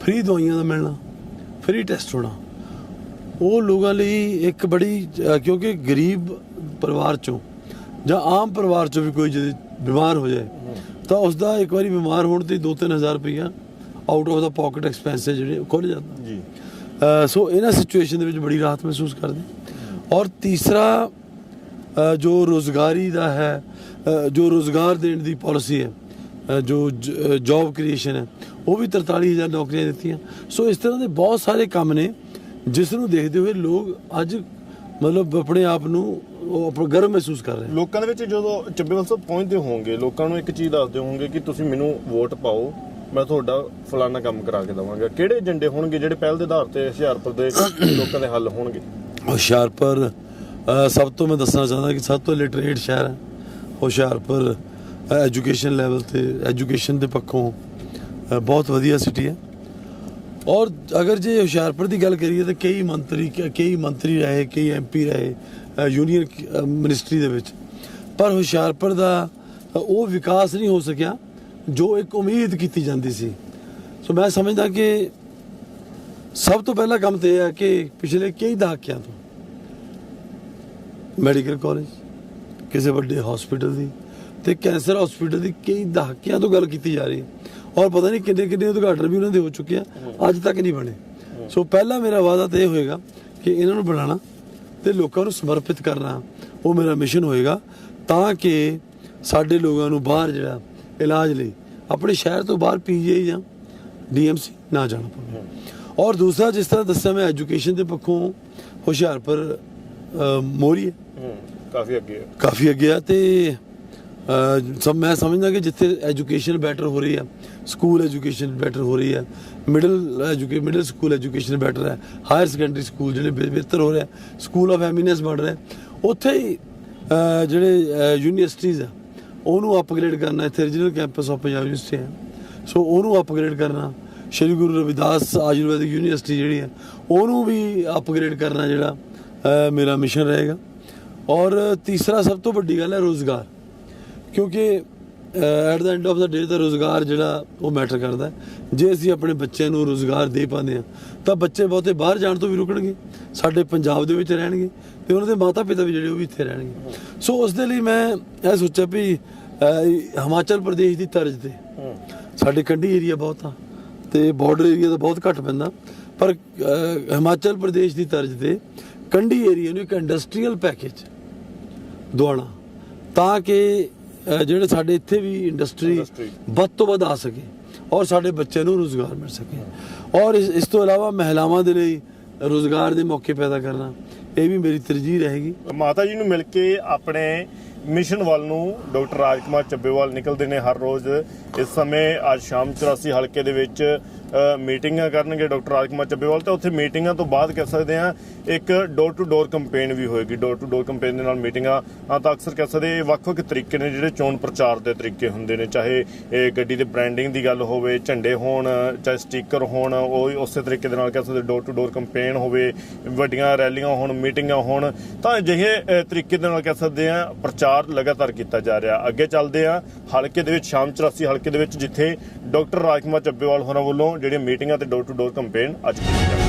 ਫ੍ਰੀ ਦਵਾਈਆਂ ਦਾ ਮਿਲਣਾ ਫ੍ਰੀ ਟੈਸਟ ਹੋਣਾ, ਉਹ ਲੋਕਾਂ ਲਈ ਇੱਕ ਬੜੀ ਕਿਉਂਕਿ ਗਰੀਬ ਪਰਿਵਾਰ ਚੋਂ ਜਾਂ ਆਮ ਪਰਿਵਾਰ ਚੋਂ ਵੀ ਕੋਈ ਜੇ ਬਿਮਾਰ ਹੋ ਜਾਏ, ਤਾਂ ਉਸ ਦਾ ਇੱਕ ਵਾਰੀ ਬਿਮਾਰ ਹੋਣ ਤੇ 2-3000 ਰੁਪਈਆ out of the pocket expense ਜਿਹੜੇ ਉਹ ਖੁੱਲ ਜਾਂਦਾ ਸੋ ਇਹਨਾਂ ਸਿਚੁਏਸ਼ਨ ਦੇ ਵਿੱਚ ਬੜੀ ਰਾਹਤ ਮਹਿਸੂਸ ਕਰਦੇ ਔਰ ਤੀਸਰਾ ਜੋ ਰੋਜ਼ਗਾਰੀ ਦਾ ਹੈ ਜੋ ਰੋਜ਼ਗਾਰ ਦੇਣ ਦੀ ਪਾਲਿਸੀ ਹੈ ਅਹ ਜੋ ਜੌਬ ਕ੍ਰੀਏਸ਼ਨ ਹੈ, ਉਹ ਵੀ 43000 ਨੌਕਰੀਆਂ ਦਿੱਤੀਆਂ। ਸੋ ਇਸ ਤਰ੍ਹਾਂ ਦੇ ਬਹੁਤ ਸਾਰੇ ਕੰਮ ਨੇ, ਜਿਸ ਨੂੰ ਦੇਖਦੇ ਹੋਏ ਲੋਕ ਅੱਜ ਮਤਲਬ ਆਪਣੇ ਆਪ ਨੂੰ ਉਹ ਆਪਣਾ ਗਰਵ ਮਹਿਸੂਸ ਕਰ ਰਹੇ ਲੋਕਾਂ ਦੇ ਵਿੱਚ ਜਦੋਂ ਚੱਬੇਵਾਲ ਸਾਹਿਬ ਪਹੁੰਚਦੇ ਹੋਵੋਗੇ ਲੋਕਾਂ ਨੂੰ ਇੱਕ ਚੀਜ਼ ਦੱਸਦੇ ਹੋਵੋਗੇ ਕਿ ਤੁਸੀਂ ਮੈਨੂੰ ਵੋਟ ਪਾਓ ਮੈਂ ਤੁਹਾਡਾ ਫਲਾਨਾ ਕੰਮ ਕਰਾ ਕੇ ਦਵਾਂਗਾ। ਕਿਹੜੇ ਏਜੰਡੇ ਹੋਣਗੇ ਜਿਹੜੇ ਪਹਿਲ ਦੇ ਆਧਾਰ ਤੇ ਹੁਸ਼ਿਆਰਪੁਰ ਦੇ ਲੋਕਾਂ ਦੇ ਹੱਲ ਹੋਣਗੇ? ਹੁਸ਼ਿਆਰਪੁਰ ਸਭ ਤੋਂ ਮੈਂ ਦੱਸਣਾ ਚਾਹੁੰਦਾ ਕਿ ਸਭ ਤੋਂ ਲਿਟਰੇਟ ਸ਼ਹਿਰ ਹੈ। ਹੁਸ਼ਿਆਰਪੁਰ ਐਜੂਕੇਸ਼ਨ ਲੈਵਲ ਤੇ ਐਜੂਕੇਸ਼ਨ ਦੇ ਪੱਖੋਂ ਬਹੁਤ ਵਧੀਆ ਸਿਟੀ ਹੈ। ਔਰ ਅਗਰ ਜੇ ਹੁਸ਼ਿਆਰਪੁਰ ਦੀ ਗੱਲ ਕਰੀਏ ਤਾਂ ਕਈ ਮੰਤਰੀ ਕਈ ਮੰਤਰੀ ਰਹੇ ਕਈ ਐਮਪੀ ਰਹੇ ਯੂਨੀਅਨ ਅ, ਮਿਨਿਸਟਰੀ ਦੇ ਵਿੱਚ। ਪਰ ਹੁਸ਼ਿਆਰਪੁਰ ਦਾ ਉਹ ਵਿਕਾਸ ਨਹੀਂ ਹੋ ਸਕਿਆ। ਜੋ ਇੱਕ ਉਮੀਦ ਕੀਤੀ ਜਾਂਦੀ ਸੀ। ਸੋ ਮੈਂ ਸਮਝਦਾ ਕਿ ਸਭ ਤੋਂ ਪਹਿਲਾ ਕੰਮ ਤੇ ਇਹ ਹੈ ਕਿ ਪਿਛਲੇ ਕਈ ਦਹਾਕਿਆਂ ਤੋਂ ਮੈਡੀਕਲ ਕਾਲਜ, ਕਿਸੇ ਵੱਡੇ ਹਸਪੀਟਲ ਦੀ ਤੇ ਕੈਂਸਰ ਹਸਪੀਟਲ ਦੀ ਕਈ ਦਹਾਕਿਆਂ ਤੋਂ ਗੱਲ ਕੀਤੀ ਜਾ ਰਹੀ। ਹੈ ਔਰ ਪਤਾ ਨਹੀਂ ਕਿੰਨੇ ਕਿੰਨੇ ਉਦਘਾਟਨ ਵੀ ਉਹਨਾਂ ਦੇ ਹੋ ਚੁੱਕੇ ਆ। ਅੱਜ ਤੱਕ ਨਹੀਂ ਬਣੇ। ਸੋ ਪਹਿਲਾ ਮੇਰਾ ਵਾਅਦਾ ਤੇ ਇਹ ਹੋਏਗਾ ਕਿ ਇਹਨਾਂ ਨੂੰ ਬਣਾਉਣਾ ਤੇ ਲੋਕਾਂ ਨੂੰ ਸਮਰਪਿਤ ਕਰਨਾ, ਉਹ ਮੇਰਾ ਮਿਸ਼ਨ ਹੋਏਗਾ ਤਾਂ ਕਿ ਸਾਡੇ ਲੋਕਾਂ ਨੂੰ ਬਾਹਰ ਜਿਹੜਾ ਇਲਾਜ ਲਈ। ਆਪਣੇ ਸ਼ਹਿਰ ਤੋਂ ਬਾਹਰ ਪੀਜੀਆਈ ਜਾਂ ਡੀਐਮਸੀ ਨਾ ਜਾਣਾ ਪਵੇ। ਔਰ ਦੂਸਰਾ ਜਿਸ ਤਰ੍ਹਾਂ ਦੱਸਿਆ ਮੈਂ ਐਜੂਕੇਸ਼ਨ ਦੇ ਪੱਖੋਂ ਹੁਸ਼ਿਆਰਪੁਰ ਮੋਰੀ ਹੈ। ਹੂੰ ਕਾਫੀ ਅੱਗੇ ਹੈ। ਕਾਫੀ ਅੱਗੇ ਆ ਤੇ ਸਭ ਮੈਂ ਸਮਝਦਾ ਕਿ ਜਿੱਥੇ ਐਜੂਕੇਸ਼ਨ ਬੈਟਰ ਹੋ ਰਹੀ ਹੈ ਸਕੂਲ ਐਜੂਕੇਸ਼ਨ ਬੈਟਰ ਹੋ ਰਹੀ ਹੈ ਮਿਡਲ ਐਜੂਕੇ ਮਿਡਲ ਸਕੂਲ ਐਜੂਕੇਸ਼ਨ ਬੈਟਰ ਹੈ ਹਾਇਰ ਸੈਕੰਡਰੀ ਸਕੂਲ ਜਿਹੜੇ ਬਿਹ- ਬਿਹਤਰ ਹੋ ਰਿਹਾ ਸਕੂਲ ਆਫ ਐਮੀਨੈਂਸ ਬਣ ਰਿਹਾ ਉੱਥੇ ਹੀ ਜਿਹੜੇ ਯੂਨੀਵਰਸਿਟੀਜ਼ ਆ ਉਹਨੂੰ ਅਪਗ੍ਰੇਡ ਕਰਨਾ, ਇੱਥੇ regional campus of Punjab university ਹੈ। ਸੋ ਉਹਨੂੰ ਅਪਗ੍ਰੇਡ ਕਰਨਾ, ਸ਼੍ਰੀ ਗੁਰੂ ਰਵਿਦਾਸ ਆਯੁਰਵੈਦਿਕ ਯੂਨੀਵਰਸਿਟੀ ਜਿਹੜੀ ਹੈ, ਉਹਨੂੰ ਵੀ ਅਪਗ੍ਰੇਡ ਕਰਨਾ ਜਿਹੜਾ ਮੇਰਾ ਮਿਸ਼ਨ ਰਹੇਗਾ। ਔਰ ਤੀਸਰਾ ਸਭ ਤੋਂ ਵੱਡੀ ਗੱਲ ਹੈ ਰੋਜ਼ਗਾਰ। ਕਿਉਂਕਿ at the end of the day ਦਾ ਰੋਜ਼ਗਾਰ ਜਿਹੜਾ, ਉਹ ਮੈਟਰ ਕਰਦਾ ਜੇ ਅਸੀਂ ਆਪਣੇ ਬੱਚਿਆਂ ਨੂੰ ਰੋਜ਼ਗਾਰ ਦੇ ਪਾਉਂਦੇ ਆ ਤਾਂ ਬੱਚੇ ਬਹੁਤੇ ਬਾਹਰ ਜਾਣ ਤੋਂ ਵੀ ਰੁਕਣਗੇ। ਸਾਡੇ ਪੰਜਾਬ ਦੇ ਵਿੱਚ ਰਹਿਣਗੇ। ਤੇ ਉਹਨਾਂ ਦੇ ਮਾਤਾ ਪਿਤਾ ਵੀ ਜਿਹੜੇ ਉਹ ਵੀ ਇੱਥੇ ਰਹਿਣਗੇ। ਸੋ ਉਸ ਦੇ ਲਈ ਮੈਂ ਇਹ ਸੋਚਿਆ ਵੀ ਹਿਮਾਚਲ ਪ੍ਰਦੇਸ਼ ਦੀ ਤਰਜ਼ ਤੇ ਸਾਡੇ ਕੰਢੀ ਏਰੀਆ ਬਹੁਤ ਆ ਤੇ ਬਾਰਡਰ ਏਰੀਆ ਤਾਂ ਬਹੁਤ ਘੱਟ ਪੈਂਦਾ। ਪਰ ਹਿਮਾਚਲ ਪ੍ਰਦੇਸ਼ ਦੀ ਤਰਜ਼ ਤੇ ਕੰਢੀ ਏਰੀਆ ਨੂੰ ਇੱਕ ਇੰਡਸਟਰੀਅਲ ਪੈਕੇਜ ਦਵਾਉਣਾ ਤਾਂ ਕਿ ਜਿਹੜੇ ਸਾਡੇ ਇੱਥੇ ਵੀ ਇੰਡਸਟਰੀ। ਵੱਧ ਤੋਂ ਵੱਧ ਆ ਸਕੇ ਔਰ ਸਾਡੇ ਬੱਚਿਆਂ ਨੂੰ ਰੋਜ਼ਗਾਰ ਮਿਲ ਸਕੇ। ਔਰ ਇਸ ਤੋਂ ਇਲਾਵਾ ਮਹਿਲਾਵਾਂ ਦੇ ਲਈ ਰੋਜ਼ਗਾਰ ਦੇ ਮੌਕੇ ਪੈਦਾ ਕਰਨਾ, ਇਹ ਵੀ ਮੇਰੀ ਤਰਜੀਹ ਰਹੇਗੀ। ਮਾਤਾ ਜੀ ਨੂੰ ਮਿਲ ਕੇ ਆਪਣੇ ਮਿਸ਼ਨ ਵੱਲ ਨੂੰ ਡਾਕਟਰ ਰਾਜਕੁਮਾਰ ਚੱਬੇਵਾਲ ਨਿਕਲਦੇ ਨੇ ਹਰ ਰੋਜ਼। ਇਸ ਸਮੇਂ ਅੱਜ ਸ਼ਾਮ 84 ਹਲਕੇ ਦੇ ਵਿੱਚ ਮੀਟਿੰਗਾਂ ਕਰਨਗੇ ਡਾਕਟਰ ਰਾਜਕੁਮਾਰ ਚੱਬੇਵਾਲ। ਤੇ ਉੱਥੇ ਮੀਟਿੰਗਾਂ ਤੋਂ ਬਾਅਦ ਕਹਿ ਸਕਦੇ ਆ ਇੱਕ ਡੋਰ ਟੂ ਡੋਰ ਕੰਪੇਨ ਵੀ ਹੋਏਗੀ। ਡੋਰ ਟੂ ਡੋਰ ਕੰਪੇਨ ਦੇ ਨਾਲ ਮੀਟਿੰਗਾਂ ਆ। ਤਾਂ ਅਕਸਰ ਕਹਿ ਸਕਦੇ ਵੱਖ-ਵੱਖ ਤਰੀਕੇ ਨੇ ਜਿਹੜੇ ਚੋਣ ਪ੍ਰਚਾਰ ਦੇ ਤਰੀਕੇ ਹੁੰਦੇ ਨੇ। ਚਾਹੇ ਇਹ ਗੱਡੀ ਦੇ ਬ੍ਰਾਂਡਿੰਗ ਦੀ ਗੱਲ ਹੋਵੇ, ਝੰਡੇ ਹੋਣ, ਚਾਹੇ ਸਟicker ਹੋਣ, ਉਹ ਉਸੇ ਤਰੀਕੇ ਦੇ ਨਾਲ ਕਹਿ ਸਕਦੇ ਡੋਰ ਟੂ ਡੋਰ ਕੰਪੇਨ ਹੋਵੇ, ਵੱਡੀਆਂ ਰੈਲੀਆਂ ਹੋਣ, ਮੀਟਿੰਗਾਂ ਹੋਣ। ਤਾਂ ਅਜਿਹੇ ਤਰੀਕੇ ਦੇ ਨਾਲ ਕਹਿ ਸਕਦੇ ਆ, ਪ੍ਰਚਾਰ ਲਗਾਤਾਰ ਕੀਤਾ ਜਾ ਰਿਹਾ। ਅੱਗੇ ਚੱਲਦੇ ਆ, ਹਲਕੇ ਦੇ ਵਿੱਚ, ਸ਼ਾਮ 84 ਹਲਕੇ ਦੇ ਵਿੱਚ, ਜਿੱਥੇ ਡਾਕਟਰ ਰਾਜਕੁਮਾਰ ਚੱਬੇਵਾਲ ਹੋਰਾਂ ਵੱਲੋਂ ਜਿਹੜੀਆਂ ਮੀਟਿੰਗਾਂ ਤੇ ਡੋਰ ਟੂ ਡੋਰ ਕੰਪੇਨ ਅੱਜ ਕੀਤੀ ਜਾ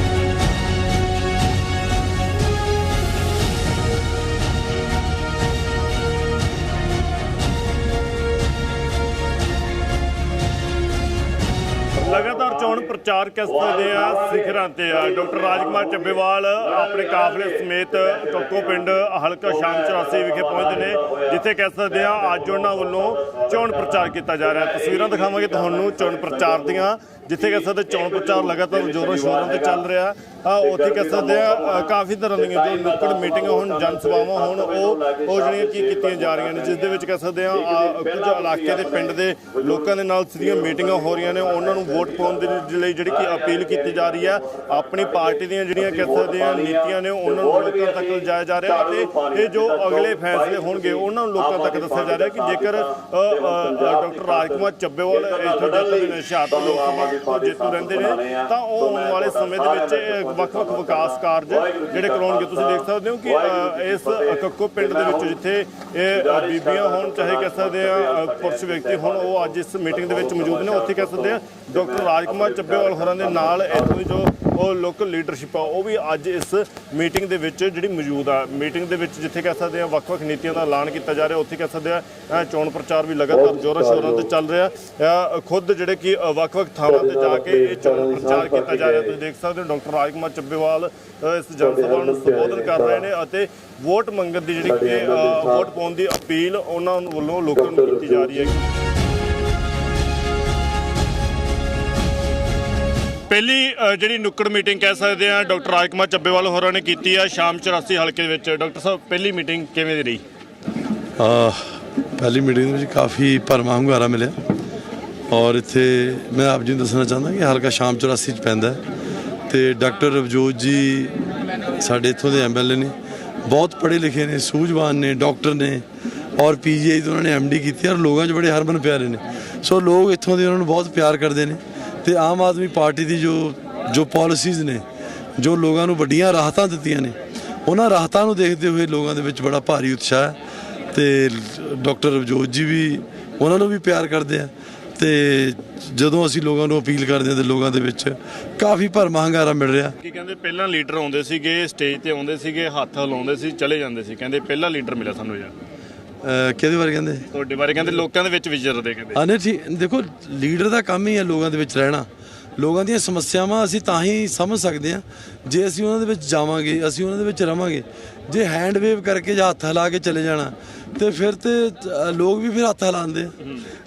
ਚੋਣ ਪ੍ਰਚਾਰ ਸਕਦੇ ਆ, ਸਿਖਰਾਂ ਤੇ ਆ। ਡਾਕਟਰ ਰਾਜਕੁਮਾਰ ਚੱਬੇਵਾਲ ਆਪਣੇ ਕਾਫਲੇ ਸਮੇਤ ਟੋਕੋ ਪਿੰਡ ਹਲਕਾ ਸ਼ਾਮ 84 ਵਿਖੇ ਪਹੁੰਚਦੇ ਨੇ, ਜਿੱਥੇ ਕਹਿ ਸਕਦੇ ਆ ਅੱਜ ਉਹਨਾਂ ਵੱਲੋਂ ਚੋਣ ਪ੍ਰਚਾਰ ਕੀਤਾ ਜਾ ਰਿਹਾ। ਤਸਵੀਰਾਂ ਦਿਖਾਵਾਂਗੇ ਤੁਹਾਨੂੰ ਚੋਣ ਪ੍ਰਚਾਰ ਦੀਆਂ। ਜਿੱਥੇ ਕਹਿ ਸਕਦੇ ਚੋਣ ਪ੍ਰਚਾਰ ਲਗਾਤਾਰ ਜ਼ੋਰਾਂ ਸ਼ੋਰਾਂ ਤੇ ਚੱਲ ਰਿਹਾ ਆ ਉੱਥੇ ਕਹਿ ਸਕਦੇ ਆ ਕਾਫੀ ਤਰ੍ਹਾਂ ਦੀਆਂ ਜੋ ਨੁੱਕੜ ਮੀਟਿੰਗਾਂ ਹੋਣ ਜਨ ਸਭਾਵਾਂ ਹੋਣ ਉਹ ਉਹ ਜਿਹੜੀਆਂ ਕੀ ਕੀਤੀਆਂ ਜਾ ਰਹੀਆਂ ਨੇ ਜਿਸ ਦੇ ਵਿੱਚ ਕਹਿ ਸਕਦੇ ਆ ਕੁਝ ਇਲਾਕੇ ਦੇ ਪਿੰਡ ਦੇ ਲੋਕਾਂ ਦੇ ਨਾਲ ਸਿੱਧੀਆਂ ਮੀਟਿੰਗਾਂ ਹੋ ਰਹੀਆਂ ਨੇ ਉਹਨਾਂ ਨੂੰ ਵੋਟ ਪਾਉਣ ਦੇ ਲਈ ਜਿਹੜੀ ਕਿ ਅਪੀਲ ਕੀਤੀ ਜਾ ਰਹੀ ਹੈ ਆਪਣੀ ਪਾਰਟੀ ਦੀਆਂ ਜਿਹੜੀਆਂ ਕਹਿ ਸਕਦੇ ਆ ਨੀਤੀਆਂ ਨੇ ਉਹਨਾਂ ਨੂੰ ਲੋਕਾਂ ਤੱਕ ਲਿਜਾਇਆ ਜਾ ਰਿਹਾ ਤੇ ਇਹ ਜੋ ਅਗਲੇ ਫੈਸਲੇ ਹੋਣਗੇ ਉਹਨਾਂ ਨੂੰ ਲੋਕਾਂ ਤੱਕ ਦੱਸਿਆ ਜਾ ਰਿਹਾ ਕਿ ਜੇਕਰ ਅ, ਅ, ਡਾਕਟਰ ਰਾਜਕੁਮਾਰ ਚੱਬੇਵਾਲ ਇੱਥੋਂ ਜਿੱਤਦੇ ਨੇ ਲੋਕ ਸਭਾ ਜੇਤੂ ਰਹਿੰਦੇ ਨੇ ਤਾਂ ਉਹ ਆਉਣ ਵਾਲੇ ਸਮੇਂ ਦੇ ਵਿੱਚ ਵੱਖ-ਵੱਖ ਵਿਕਾਸ ਕਾਰਜ ਜਿਹੜੇ ਕਰਾਉਣਗੇ ਤੁਸੀਂ ਦੇਖ ਸਕਦੇ ਹੋ ਕਿ ਇਸ ਕੱਕੋ ਪਿੰਡ ਦੇ ਵਿੱਚ ਜਿੱਥੇ ਇਹ ਬੀਬੀਆਂ ਹੋਣ ਚਾਹੇ ਕਹਿ ਸਕਦੇ ਆ ਪੁਰਸ਼ ਵਿਅਕਤੀ ਹੋਣ ਉਹ ਅੱਜ ਇਸ ਮੀਟਿੰਗ ਦੇ ਵਿੱਚ ਮੌਜੂਦ ਨੇ ਉੱਥੇ ਕਹਿ ਸਕਦੇ ਆ ਡਾਕਟਰ ਰਾਜਕੁਮਾਰ ਚੱਬੇਵਾਲ ਹੋਰਾਂ ਦੇ ਨਾਲ ਇੱਥੋਂ ਜੋ ਉਹ ਲੋਕਲ ਲੀਡਰਸ਼ਿਪ ਆ ਉਹ ਵੀ ਅੱਜ ਇਸ ਮੀਟਿੰਗ ਦੇ ਵਿੱਚ ਜਿਹੜੀ ਮੌਜੂਦ ਆ ਮੀਟਿੰਗ ਦੇ ਵਿੱਚ ਜਿੱਥੇ ਕਹਿ ਸਕਦੇ ਆ ਵੱਖ-ਵੱਖ ਨੀਤੀਆਂ ਦਾ ਐਲਾਨ ਕੀਤਾ ਜਾ ਰਿਹਾ ਉੱਥੇ ਕਹਿ ਸਕਦੇ ਆ ਚੋਣ ਪ੍ਰਚਾਰ ਵੀ ਲਗਾਤਾਰ ਜ਼ੋਰਾਂ ਸ਼ੋਰਾਂ ਤੇ ਚੱਲ ਰਿਹਾ ਖੁਦ ਜਿਹੜੇ ਕਿ ਵੱਖ-ਵੱਖ ਥਾਵਾਂ ਤੇ ਜਾ ਕੇ ਇਹ ਚੋਣ ਪ੍ਰਚਾਰ ਕੀਤਾ ਜਾ ਰਿਹਾ ਤੁਸੀਂ ਦੇਖ ਸਕਦੇ ਹੋ ਡਾਕਟਰ ਰਾਜਕੁਮਾਰ ਚੱਬੇਵਾਲ ਇਸ ਜਨ ਸਭਾ ਨੂੰ ਸੰਬੋਧਨ ਕਰ ਰਹੇ ਨੇ ਅਤੇ ਵੋਟ ਮੰਗਣ ਦੀ ਜਿਹੜੀ ਕਿ ਵੋਟ ਪਾਉਣ ਦੀ ਅਪੀਲ ਉਹਨਾਂ ਵੱਲੋਂ ਲੋਕਾਂ ਨੂੰ ਕੀਤੀ ਜਾ ਰਹੀ ਹੈ। ਪਹਿਲੀ ਜਿਹੜੀ ਨੁੱਕੜ ਮੀਟਿੰਗ ਕਹਿ ਸਕਦੇ ਆ ਡਾਕਟਰ ਰਾਜਕੁਮਾਰ ਚੱਬੇਵਾਲ ਹੋਰਾਂ ਨੇ ਕੀਤੀ ਆ ਸ਼ਾਮ 84 ਹਲਕੇ ਵਿੱਚ। ਡਾਕਟਰ ਸਾਹਿਬ, ਪਹਿਲੀ ਮੀਟਿੰਗ ਕਿਵੇਂ ਦੀ ਰਹੀ? ਪਹਿਲੀ ਮੀਟਿੰਗ ਵਿੱਚ ਕਾਫੀ ਭਰਮਾ ਹੁੰਗਾਰਾ ਮਿਲਿਆ। ਔਰ ਇੱਥੇ ਮੈਂ ਆਪ ਜੀ ਨੂੰ ਦੱਸਣਾ ਚਾਹੁੰਦਾ ਕਿ ਹਲਕਾ ਸ਼ਾਮ 84 ਚ ਪੈਂਦਾ ਹੈ। ਤੇ ਡਾਕਟਰ ਰਵਜੋਤ ਜੀ ਸਾਡੇ ਇੱਥੋਂ ਦੇ ਐਮਐਲਏ ਨੇ। ਬਹੁਤ ਪੜ੍ਹੇ ਲਿਖੇ ਨੇ, ਸੂਝਵਾਨ ਨੇ, ਡਾਕਟਰ ਨੇ ਔਰ ਪੀਜੀਆਈ ਤੋਂ ਉਹਨਾਂ ਨੇ ਐਮਡੀ ਕੀਤੀ ਔਰ ਲੋਕਾਂ 'ਚ ਬੜੇ ਹਰਮਨ ਪਿਆਰੇ ਨੇ। ਸੋ ਲੋਕ ਇੱਥੋਂ ਦੇ ਉਹਨਾਂ ਨੂੰ ਬਹੁਤ ਪਿਆਰ ਕਰਦੇ ਨੇ। ਤੇ ਆਮ ਆਦਮੀ ਪਾਰਟੀ ਦੀ ਜੋ ਜੋ ਪਾਲਿਸੀਜ਼ ਨੇ, ਜੋ ਲੋਕਾਂ ਨੂੰ ਵੱਡੀਆਂ ਰਾਹਤਾਂ ਦਿੱਤੀਆਂ ਨੇ, ਉਹਨਾਂ ਰਾਹਤਾਂ ਨੂੰ ਦੇਖਦੇ ਹੋਏ ਲੋਕਾਂ ਦੇ ਵਿੱਚ ਬੜਾ ਭਾਰੀ ਉਤਸ਼ਾਹ ਹੈ ਤੇ ਡਾਕਟਰ ਰਵਜੋਤ ਜੀ ਵੀ ਉਹਨਾਂ ਨੂੰ ਵੀ ਪਿਆਰ ਕਰਦੇ ਆ ਤੇ ਜਦੋਂ ਅਸੀਂ ਲੋਕਾਂ ਨੂੰ ਅਪੀਲ ਕਰਦੇ ਹਾਂ ਤੇ ਲੋਕਾਂ ਦੇ ਵਿੱਚ ਕਾਫੀ ਭਰਮਾ ਹੰਗਾਰਾ ਮਿਲ ਰਿਹਾ। ਕੀ ਕਹਿੰਦੇ, ਪਹਿਲਾਂ ਲੀਡਰ ਆਉਂਦੇ ਸੀਗੇ ਸਟੇਜ ਤੇ ਆਉਂਦੇ ਸੀਗੇ, ਹੱਥ ਹਿਲਾਉਂਦੇ ਸੀ, ਚਲੇ ਜਾਂਦੇ ਸੀ। ਕਹਿੰਦੇ ਪਹਿਲਾ ਲੀਡਰ ਮਿਲਿਆ ਸਾਨੂੰ ਯਾਰ। ਅਹ ਕਿਹਦੇ ਬਾਰੇ ਕਹਿੰਦੇ? ਤੁਹਾਡੇ ਬਾਰੇ ਕਹਿੰਦੇ ਲੋਕਾਂ ਦੇ ਵਿੱਚ ਵਿਚਰਦੇ ਕਹਿੰਦੇ। ਹਾਂ ਨਹੀਂ ਠੀਕ ਦੇਖੋ ਲੀਡਰ ਦਾ ਕੰਮ ਹੀ ਹੈ ਲੋਕਾਂ ਦੇ ਵਿੱਚ ਰਹਿਣਾ। ਲੋਕਾਂ ਦੀਆਂ ਸਮੱਸਿਆਵਾਂ ਅਸੀਂ ਤਾਂ ਹੀ ਸਮਝ ਸਕਦੇ ਹਾਂ ਜੇ ਅਸੀਂ ਉਹਨਾਂ ਦੇ ਵਿੱਚ ਜਾਵਾਂਗੇ ਅਸੀਂ ਉਹਨਾਂ ਦੇ ਵਿੱਚ ਰਵਾਂਗੇ। ਜੇ ਹੈਂਡ ਵੇਵ ਕਰਕੇ ਜਾਂ ਹੱਥ ਹਿਲਾ ਕੇ ਚਲੇ ਜਾਣਾ ਤੇ ਫਿਰ ਤੇ ਅ, ਲੋਕ ਵੀ ਫਿਰ ਹੱਥ ਹਿਲਾਉਂਦੇ ਆ।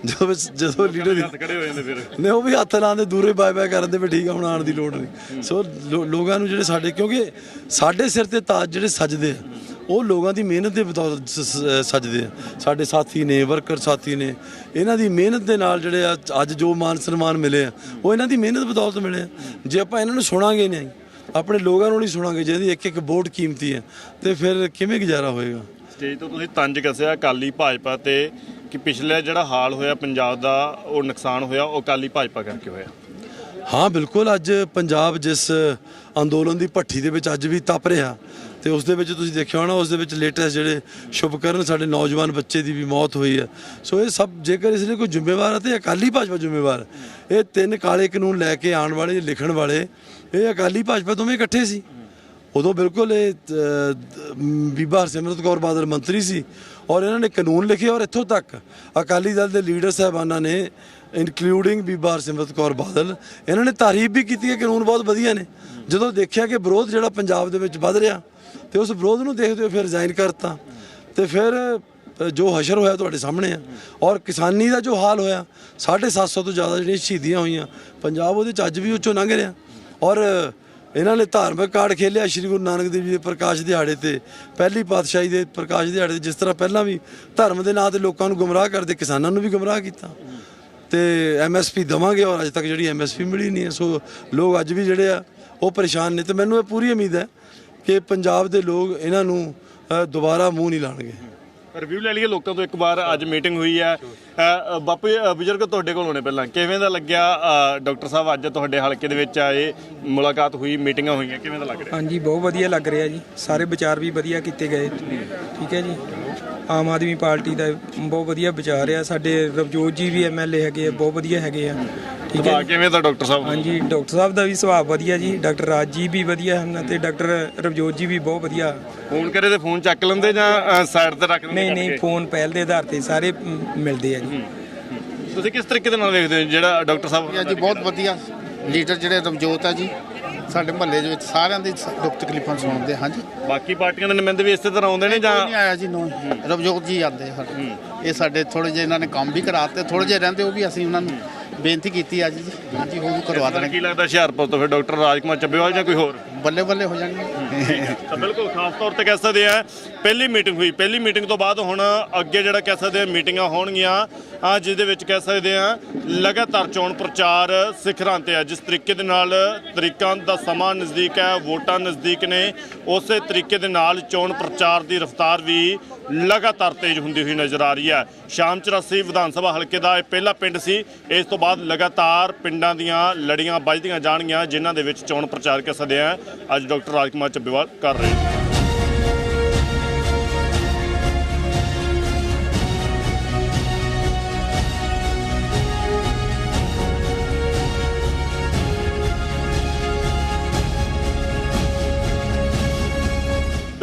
ਜਦੋਂ ਜਦੋਂ ਲੀਡਰ ਦੀ ਹੱਥ ਖੜੇ ਹੋ ਜਾਂਦੇ ਫਿਰ। ਨੇ ਉਹ ਵੀ ਹੱਥ ਲਾਉਂਦੇ ਦੂਰੇ ਬਾਏ ਬਾਏ ਕਰਦੇ ਵੀ ਠੀਕ ਆ ਹੁਣ ਆਉਣ ਦੀ ਲੋੜ ਨਹੀਂ। ਸੋ ਲੋ- ਲੋਕਾਂ ਨੂੰ ਜਿਹੜੇ ਸਾਡੇ ਕਿਉਂਕਿ ਸਾਡੇ ਸਿਰ ਤੇ ਤਾਜ ਜਿਹੜੇ ਸਜਦੇ ਆ ਉਹ ਲੋਕਾਂ ਦੀ ਮਿਹਨਤ ਦੇ ਬਦੌਲਤ ਸਜਦੇ ਆ। ਸਾਡੇ ਸਾਥੀ ਨੇ ਵਰਕਰ ਸਾਥੀ ਨੇ ਇਹਨਾਂ ਦੀ ਮਿਹਨਤ ਦੇ ਨਾਲ ਜਿਹੜੇ ਆ ਅੱਜ ਜੋ ਮਾਨ ਸਨਮਾਨ ਮਿਲੇ ਆ ਉਹ ਇਹਨਾਂ ਦੀ ਮਿਹਨਤ ਬਦੌਲਤ ਮਿਲੇ ਆ। ਜੇ ਆਪਾਂ ਇਹਨਾਂ ਨੂੰ ਸੁਣਾਂਗੇ ਨਹੀਂ ਆਪਣੇ ਲੋਕਾਂ ਨੂੰ ਨਹੀਂ ਸੁਣਾਂਗੇ ਜਿਹਦੀ ਇੱਕ ਇੱਕ ਵੋਟ ਕੀਮਤੀ ਹੈ ਤੇ ਫਿਰ ਕਿਵੇਂ ਗੁਜ਼ਾਰਾ ਹੋਏਗਾ? ਸਟੇਜ ਤੋਂ ਤੁਸੀਂ ਤੰਜ ਕੱਸਿਆ ਅਕਾਲੀ ਭਾਜਪਾ ਤੇ ਕਿ ਪਿਛਲੇ ਜਿਹੜਾ ਹਾਲ ਹੋਇਆ ਪੰਜਾਬ ਦਾ ਉਹ ਨੁਕਸਾਨ ਹੋਇਆ ਉਹ ਅਕਾਲੀ ਭਾਜਪਾ ਕਰਕੇ ਹੋਇਆ? ਹਾਂ ਬਿਲਕੁਲ। ਅੱਜ ਪੰਜਾਬ ਜਿਸ ਅੰਦੋਲਨ ਦੀ ਭੱਠੀ ਦੇ ਵਿੱਚ ਅੱਜ ਵੀ ਤਪ ਰਿਹਾ ਤੇ ਉਸ ਦੇ ਵਿੱਚ ਤੁਸੀਂ ਦੇਖਿਆ ਹੋਣਾ ਉਸ ਦੇ ਵਿੱਚ ਲੇਟੈਸਟ ਜਿਹੜੇ ਸ਼ੁਭਕਰਨ ਸਾਡੇ ਨੌਜਵਾਨ ਬੱਚੇ ਦੀ ਵੀ ਮੌਤ ਹੋਈ ਹੈ। ਸੋ ਇਹ ਸਭ ਜੇਕਰ ਇਸ ਲਈ ਕੋਈ ਜ਼ਿੰਮੇਵਾਰ ਹੈ ਤੇ ਅਕਾਲੀ ਭਾਜਪਾ ਜ਼ਿੰਮੇਵਾਰ ਇਹ ਤਿੰਨ ਕਾਲੇ ਕਾਨੂੰਨ ਲੈ ਕੇ ਆਉਣ ਵਾਲੇ ਲਿਖਣ ਵਾਲੇ ਇਹ ਅਕਾਲੀ ਭਾਜਪਾ ਦੋਵੇਂ ਇਕੱਠੇ ਸੀ। ਉਦੋਂ ਬਿਲਕੁਲ ਇਹ ਅ, ਬੀਬਾ ਹਰਸਿਮਰਤ ਕੌਰ ਬਾਦਲ ਮੰਤਰੀ ਸੀ ਔਰ ਇਹਨਾਂ ਨੇ ਕਾਨੂੰਨ ਲਿਖੇ ਔਰ ਇੱਥੋਂ ਤੱਕ ਅਕਾਲੀ ਦਲ ਦੇ ਲੀਡਰ ਸਾਹਿਬਾਨਾਂ ਨੇ ਇਨਕਲੂਡਿੰਗ ਬੀਬਾ ਹਰਸਿਮਰਤ ਕੌਰ ਬਾਦਲ ਇਹਨਾਂ ਨੇ ਤਾਰੀਫ ਵੀ ਕੀਤੀ ਕਿ ਕਾਨੂੰਨ ਬਹੁਤ ਵਧੀਆ ਨੇ। ਜਦੋਂ ਦੇਖਿਆ ਕਿ ਵਿਰੋਧ ਜਿਹੜਾ ਪੰਜਾਬ ਦੇ ਵਿੱਚ ਵੱਧ ਰਿਹਾ ਤੇ ਉਸ ਵਿਰੋਧ ਨੂੰ ਦੇਖਦੇ ਹੋਏ ਫਿਰ ਰਿਜ਼ਾਈਨ ਕਰਤਾ। ਤੇ ਫਿਰ ਜੋ ਹਸ਼ਰ ਹੋਇਆ ਤੁਹਾਡੇ ਸਾਹਮਣੇ ਆ, ਔਰ ਕਿਸਾਨੀ ਦਾ ਜੋ ਹਾਲ ਹੋਇਆ 750 ਤੋਂ ਜ਼ਿਆਦਾ ਜਿਹੜੀਆਂ ਸ਼ਹੀਦੀਆਂ ਹੋਈਆਂ, ਪੰਜਾਬ ਉਹਦੇ ਚ ਅੱਜ ਵੀ ਉੱਚੋਂ ਲੰਘ ਰਿਹਾ। ਔਰ ਇਹਨਾਂ ਨੇ ਧਾਰਮਿਕ ਕਾਰਡ ਖੇਲਿਆ ਸ੍ਰੀ ਗੁਰੂ ਨਾਨਕ ਦੇਵ ਜੀ ਦੇ ਪ੍ਰਕਾਸ਼ ਦਿਹਾੜੇ ਤੇ। ਪਹਿਲੀ ਪਾਤਸ਼ਾਹੀ ਦੇ ਪ੍ਰਕਾਸ਼ ਦਿਹਾੜੇ ਤੇ ਜਿਸ ਤਰ੍ਹਾਂ ਪਹਿਲਾਂ ਵੀ ਧਰਮ ਦੇ ਨਾਂ ਤੇ ਲੋਕਾਂ ਨੂੰ ਗੁੰਮਰਾਹ ਕਰਦੇ, ਕਿਸਾਨਾਂ ਨੂੰ ਵੀ ਗੁੰਮਰਾਹ ਕੀਤਾ। ਤੇ ਐਮਐਸਪੀ ਦਵਾਂਗੇ ਔਰ ਅਜੇ ਤੱਕ ਜਿਹੜੀ ਐਮਐਸਪੀ ਮਿਲੀ ਨਹੀਂ ਹੈ, ਸੋ ਲੋਕ ਅੱਜ ਵੀ ਜਿਹੜੇ ਆ, ਉਹ ਪਰੇਸ਼ਾਨ ਨੇ। ਤੇ ਮੈਨੂੰ ਇਹ ਪੂਰੀ ਉਮੀਦ ਹੈ ਕਿ ਪੰਜਾਬ ਦੇ ਲੋਕ ਇਹਨਾਂ ਨੂੰ ਦੁਬਾਰਾ ਮੂੰਹ ਨਹੀਂ ਲਾਣਗੇ। ਰਿਵਿਊ ਲੈ ਲਈਏ ਲੋਕਾਂ ਤੋਂ ਇੱਕ ਵਾਰ ਅੱਜ ਮੀਟਿੰਗ ਹੋਈ ਹੈ। ਬਾਪੂ ਬਜ਼ੁਰਗ ਤੁਹਾਡੇ ਕੋਲ ਹੋਣੇ ਪਹਿਲਾਂ। ਕਿਵੇਂ ਦਾ ਲੱਗਿਆ ਡਾਕਟਰ ਸਾਹਿਬ ਅੱਜ ਤੁਹਾਡੇ ਹਲਕੇ ਦੇ ਵਿੱਚ ਆਏ ਮੁਲਾਕਾਤ ਹੋਈ ਮੀਟਿੰਗਾਂ ਹੋਈਆਂ ਕਿਵੇਂ ਦਾ ਲੱਗ ਰਿਹਾ? ਹਾਂਜੀ ਬਹੁਤ ਵਧੀਆ ਲੱਗ ਰਿਹਾ ਜੀ। ਸਾਰੇ ਵਿਚਾਰ ਵੀ ਵਧੀਆ ਕੀਤੇ ਗਏ। ਠੀਕ ਹੈ ਜੀ। ਆਮ ਆਦਮੀ ਪਾਰਟੀ ਦਾ ਬਹੁਤ ਵਧੀਆ ਵਿਚਾਰ ਆ। ਸਾਡੇ ਰਵਜੋਤ ਜੀ ਵੀ ਐਮਐਲਏ ਹੈਗੇ ਆ ਬਹੁਤ ਵਧੀਆ ਹੈਗੇ ਆ। ਠੀਕ ਹੈ ਕਿਵੇਂ ਦਾ ਡਾਕਟਰ ਸਾਹਿਬ? ਹਾਂਜੀ ਡਾਕਟਰ ਸਾਹਿਬ ਦਾ ਵੀ ਸੁਭਾਅ ਵਧੀਆ ਜੀ ਡਾਕਟਰ ਰਾਜ ਜੀ ਵੀ ਵਧੀਆ ਹਨ ਤੇ ਡਾਕਟਰ ਰਵਜੋਤ ਜੀ ਵੀ ਬਹੁਤ ਵਧੀਆ। ਫੋਨ ਕਰੇ ਤੇ ਫੋਨ ਚੱਕ ਲੈਂਦੇ ਜਾਂ ਸਾਈਡ ਤੇ ਰੱਖ ਦਿੰਦੇ ਨਹੀਂ ਨਹੀਂ? ਫੋਨ ਪਹਿਲ ਦੇ ਆਧਾਰ ਤੇ ਸਾਰੇ ਮ, ਮਿਲਦੇ ਆ ਜੀ। ਤੁਸੀਂ ਕਿਸ ਤਰੀਕੇ ਦੇ ਨਾਲ ਵੇਖਦੇ ਹੋ ਜਿਹੜਾ ਡਾਕਟਰ ਸਾਹਿਬ ਜੀ ਬਹੁਤ ਵਧੀਆ। ਲੀਡਰ ਜਿਹੜੇ ਰਵਜੋਤ ਆ ਜੀ ਸਾਡੇ ਮਹੱਲੇ ਦੇ ਵਿੱਚ ਸਾਰਿਆਂ ਦੀ ਦੁੱਖ ਤਕਲੀਫਾਂ ਸੁਣਦੇ ਹਾਂਜੀ। ਬਾਕੀ ਪਾਰਟੀਆਂ ਦੇ ਨੁਮਾਇੰਦੇ ਵੀ ਇਸੇ ਤਰ੍ਹਾਂ ਆਉਂਦੇ ਨੇ ਜਾਂ ਕੋਈ ਨਹੀਂ ਆਇਆ ਜੀ ਨੋ ਰਵਜੋਤ ਜੀ ਆਉਂਦੇ ਸਾਡੇ। ਇਹ ਸਾਡੇ ਥੋੜੇ ਜਿਹੇ ਇਹਨਾਂ ਨੇ ਕੰਮ ਵੀ ਕਰਾਤੇ ਥੋੜੇ ਜਿਹੇ ਰਹਿੰਦੇ ਉਹ ਵੀ ਅਸੀਂ ਉਹਨਾਂ ਨੂੰ ਬੇਨਤੀ ਕੀਤੀ ਅੱਜ ਜੀ। ਹਾਂਜੀ ਵੀ ਕਰਵਾ ਦੇਣਗੇ। ਕੀ ਲੱਗਦਾ ਹੁਸ਼ਿਆਰਪੁਰ ਤੋਂ ਫਿਰ ਡਾਕਟਰ ਰਾਜਕੁਮਾਰ ਚੱਬੇਵਾਲ ਜਾਂ ਕੋਈ ਹੋਰ? ਬੱਲੇ ਬੱਲੇ ਹੋ ਜਾਣਗੇ। ਤਾਂ ਬਿਲਕੁਲ, ਖਾਸ ਤੌਰ ਤੇ ਕਹਿ ਸਕਦੇ ਆ, ਪਹਿਲੀ ਮੀਟਿੰਗ ਹੋਈ। ਪਹਿਲੀ ਮੀਟਿੰਗ ਤੋਂ ਬਾਅਦ ਹੁਣ ਅੱਗੇ ਜਿਹੜਾ ਕਹਿ ਸਕਦੇ ਆ, ਮੀਟਿੰਗਾਂ ਹੋਣਗੀਆਂ। ਆ ਜਿਸ ਦੇ ਵਿੱਚ ਕਹਿ ਸਕਦੇ ਆ, ਲਗਾਤਾਰ ਚੋਣ ਪ੍ਰਚਾਰ ਸਿਖਰਾਂ ਤੇ ਆ। ਜਿਸ ਤਰੀਕੇ ਦੇ ਨਾਲ ਤਰੀਕਾਂ ਦਾ ਸਮਾਂ ਨਜ਼ਦੀਕ ਹੈ, ਵੋਟਾਂ ਨਜ਼ਦੀਕ ਨੇ, ਉਸੇ ਤਰੀਕੇ ਦੇ ਨਾਲ ਚੋਣ ਪ੍ਰਚਾਰ ਦੀ ਰਫ਼ਤਾਰ ਵੀ ਲਗਾਤਾਰ ਤੇਜ਼ ਹੁੰਦੀ ਹੋਈ ਨਜ਼ਰ ਆ ਰਹੀ ਹੈ। ਸ਼ਾਮ 84 ਵਿਧਾਨ ਸਭਾ ਹਲਕੇ ਦਾ ਇਹ ਪਹਿਲਾ ਪਿੰਡ ਸੀ। ਇਸ ਤੋਂ ਬਾਅਦ ਲਗਾਤਾਰ ਪਿੰਡਾਂ ਦੀਆਂ ਲੜੀਆਂ ਵੱਜਦੀਆਂ ਜਾਣਗੀਆਂ, ਜਿਨ੍ਹਾਂ ਦੇ ਵਿੱਚ ਚੋਣ ਪ੍ਰਚਾਰ ਕਹਿ ਸਕਦੇ ਆ। ਅੱਜ ਡਾਕਟਰ ਰਾਜਕੁਮਾਰ ਚੱਬੇਵਾਲ ਕਰ ਰਹੇ ਨੇ।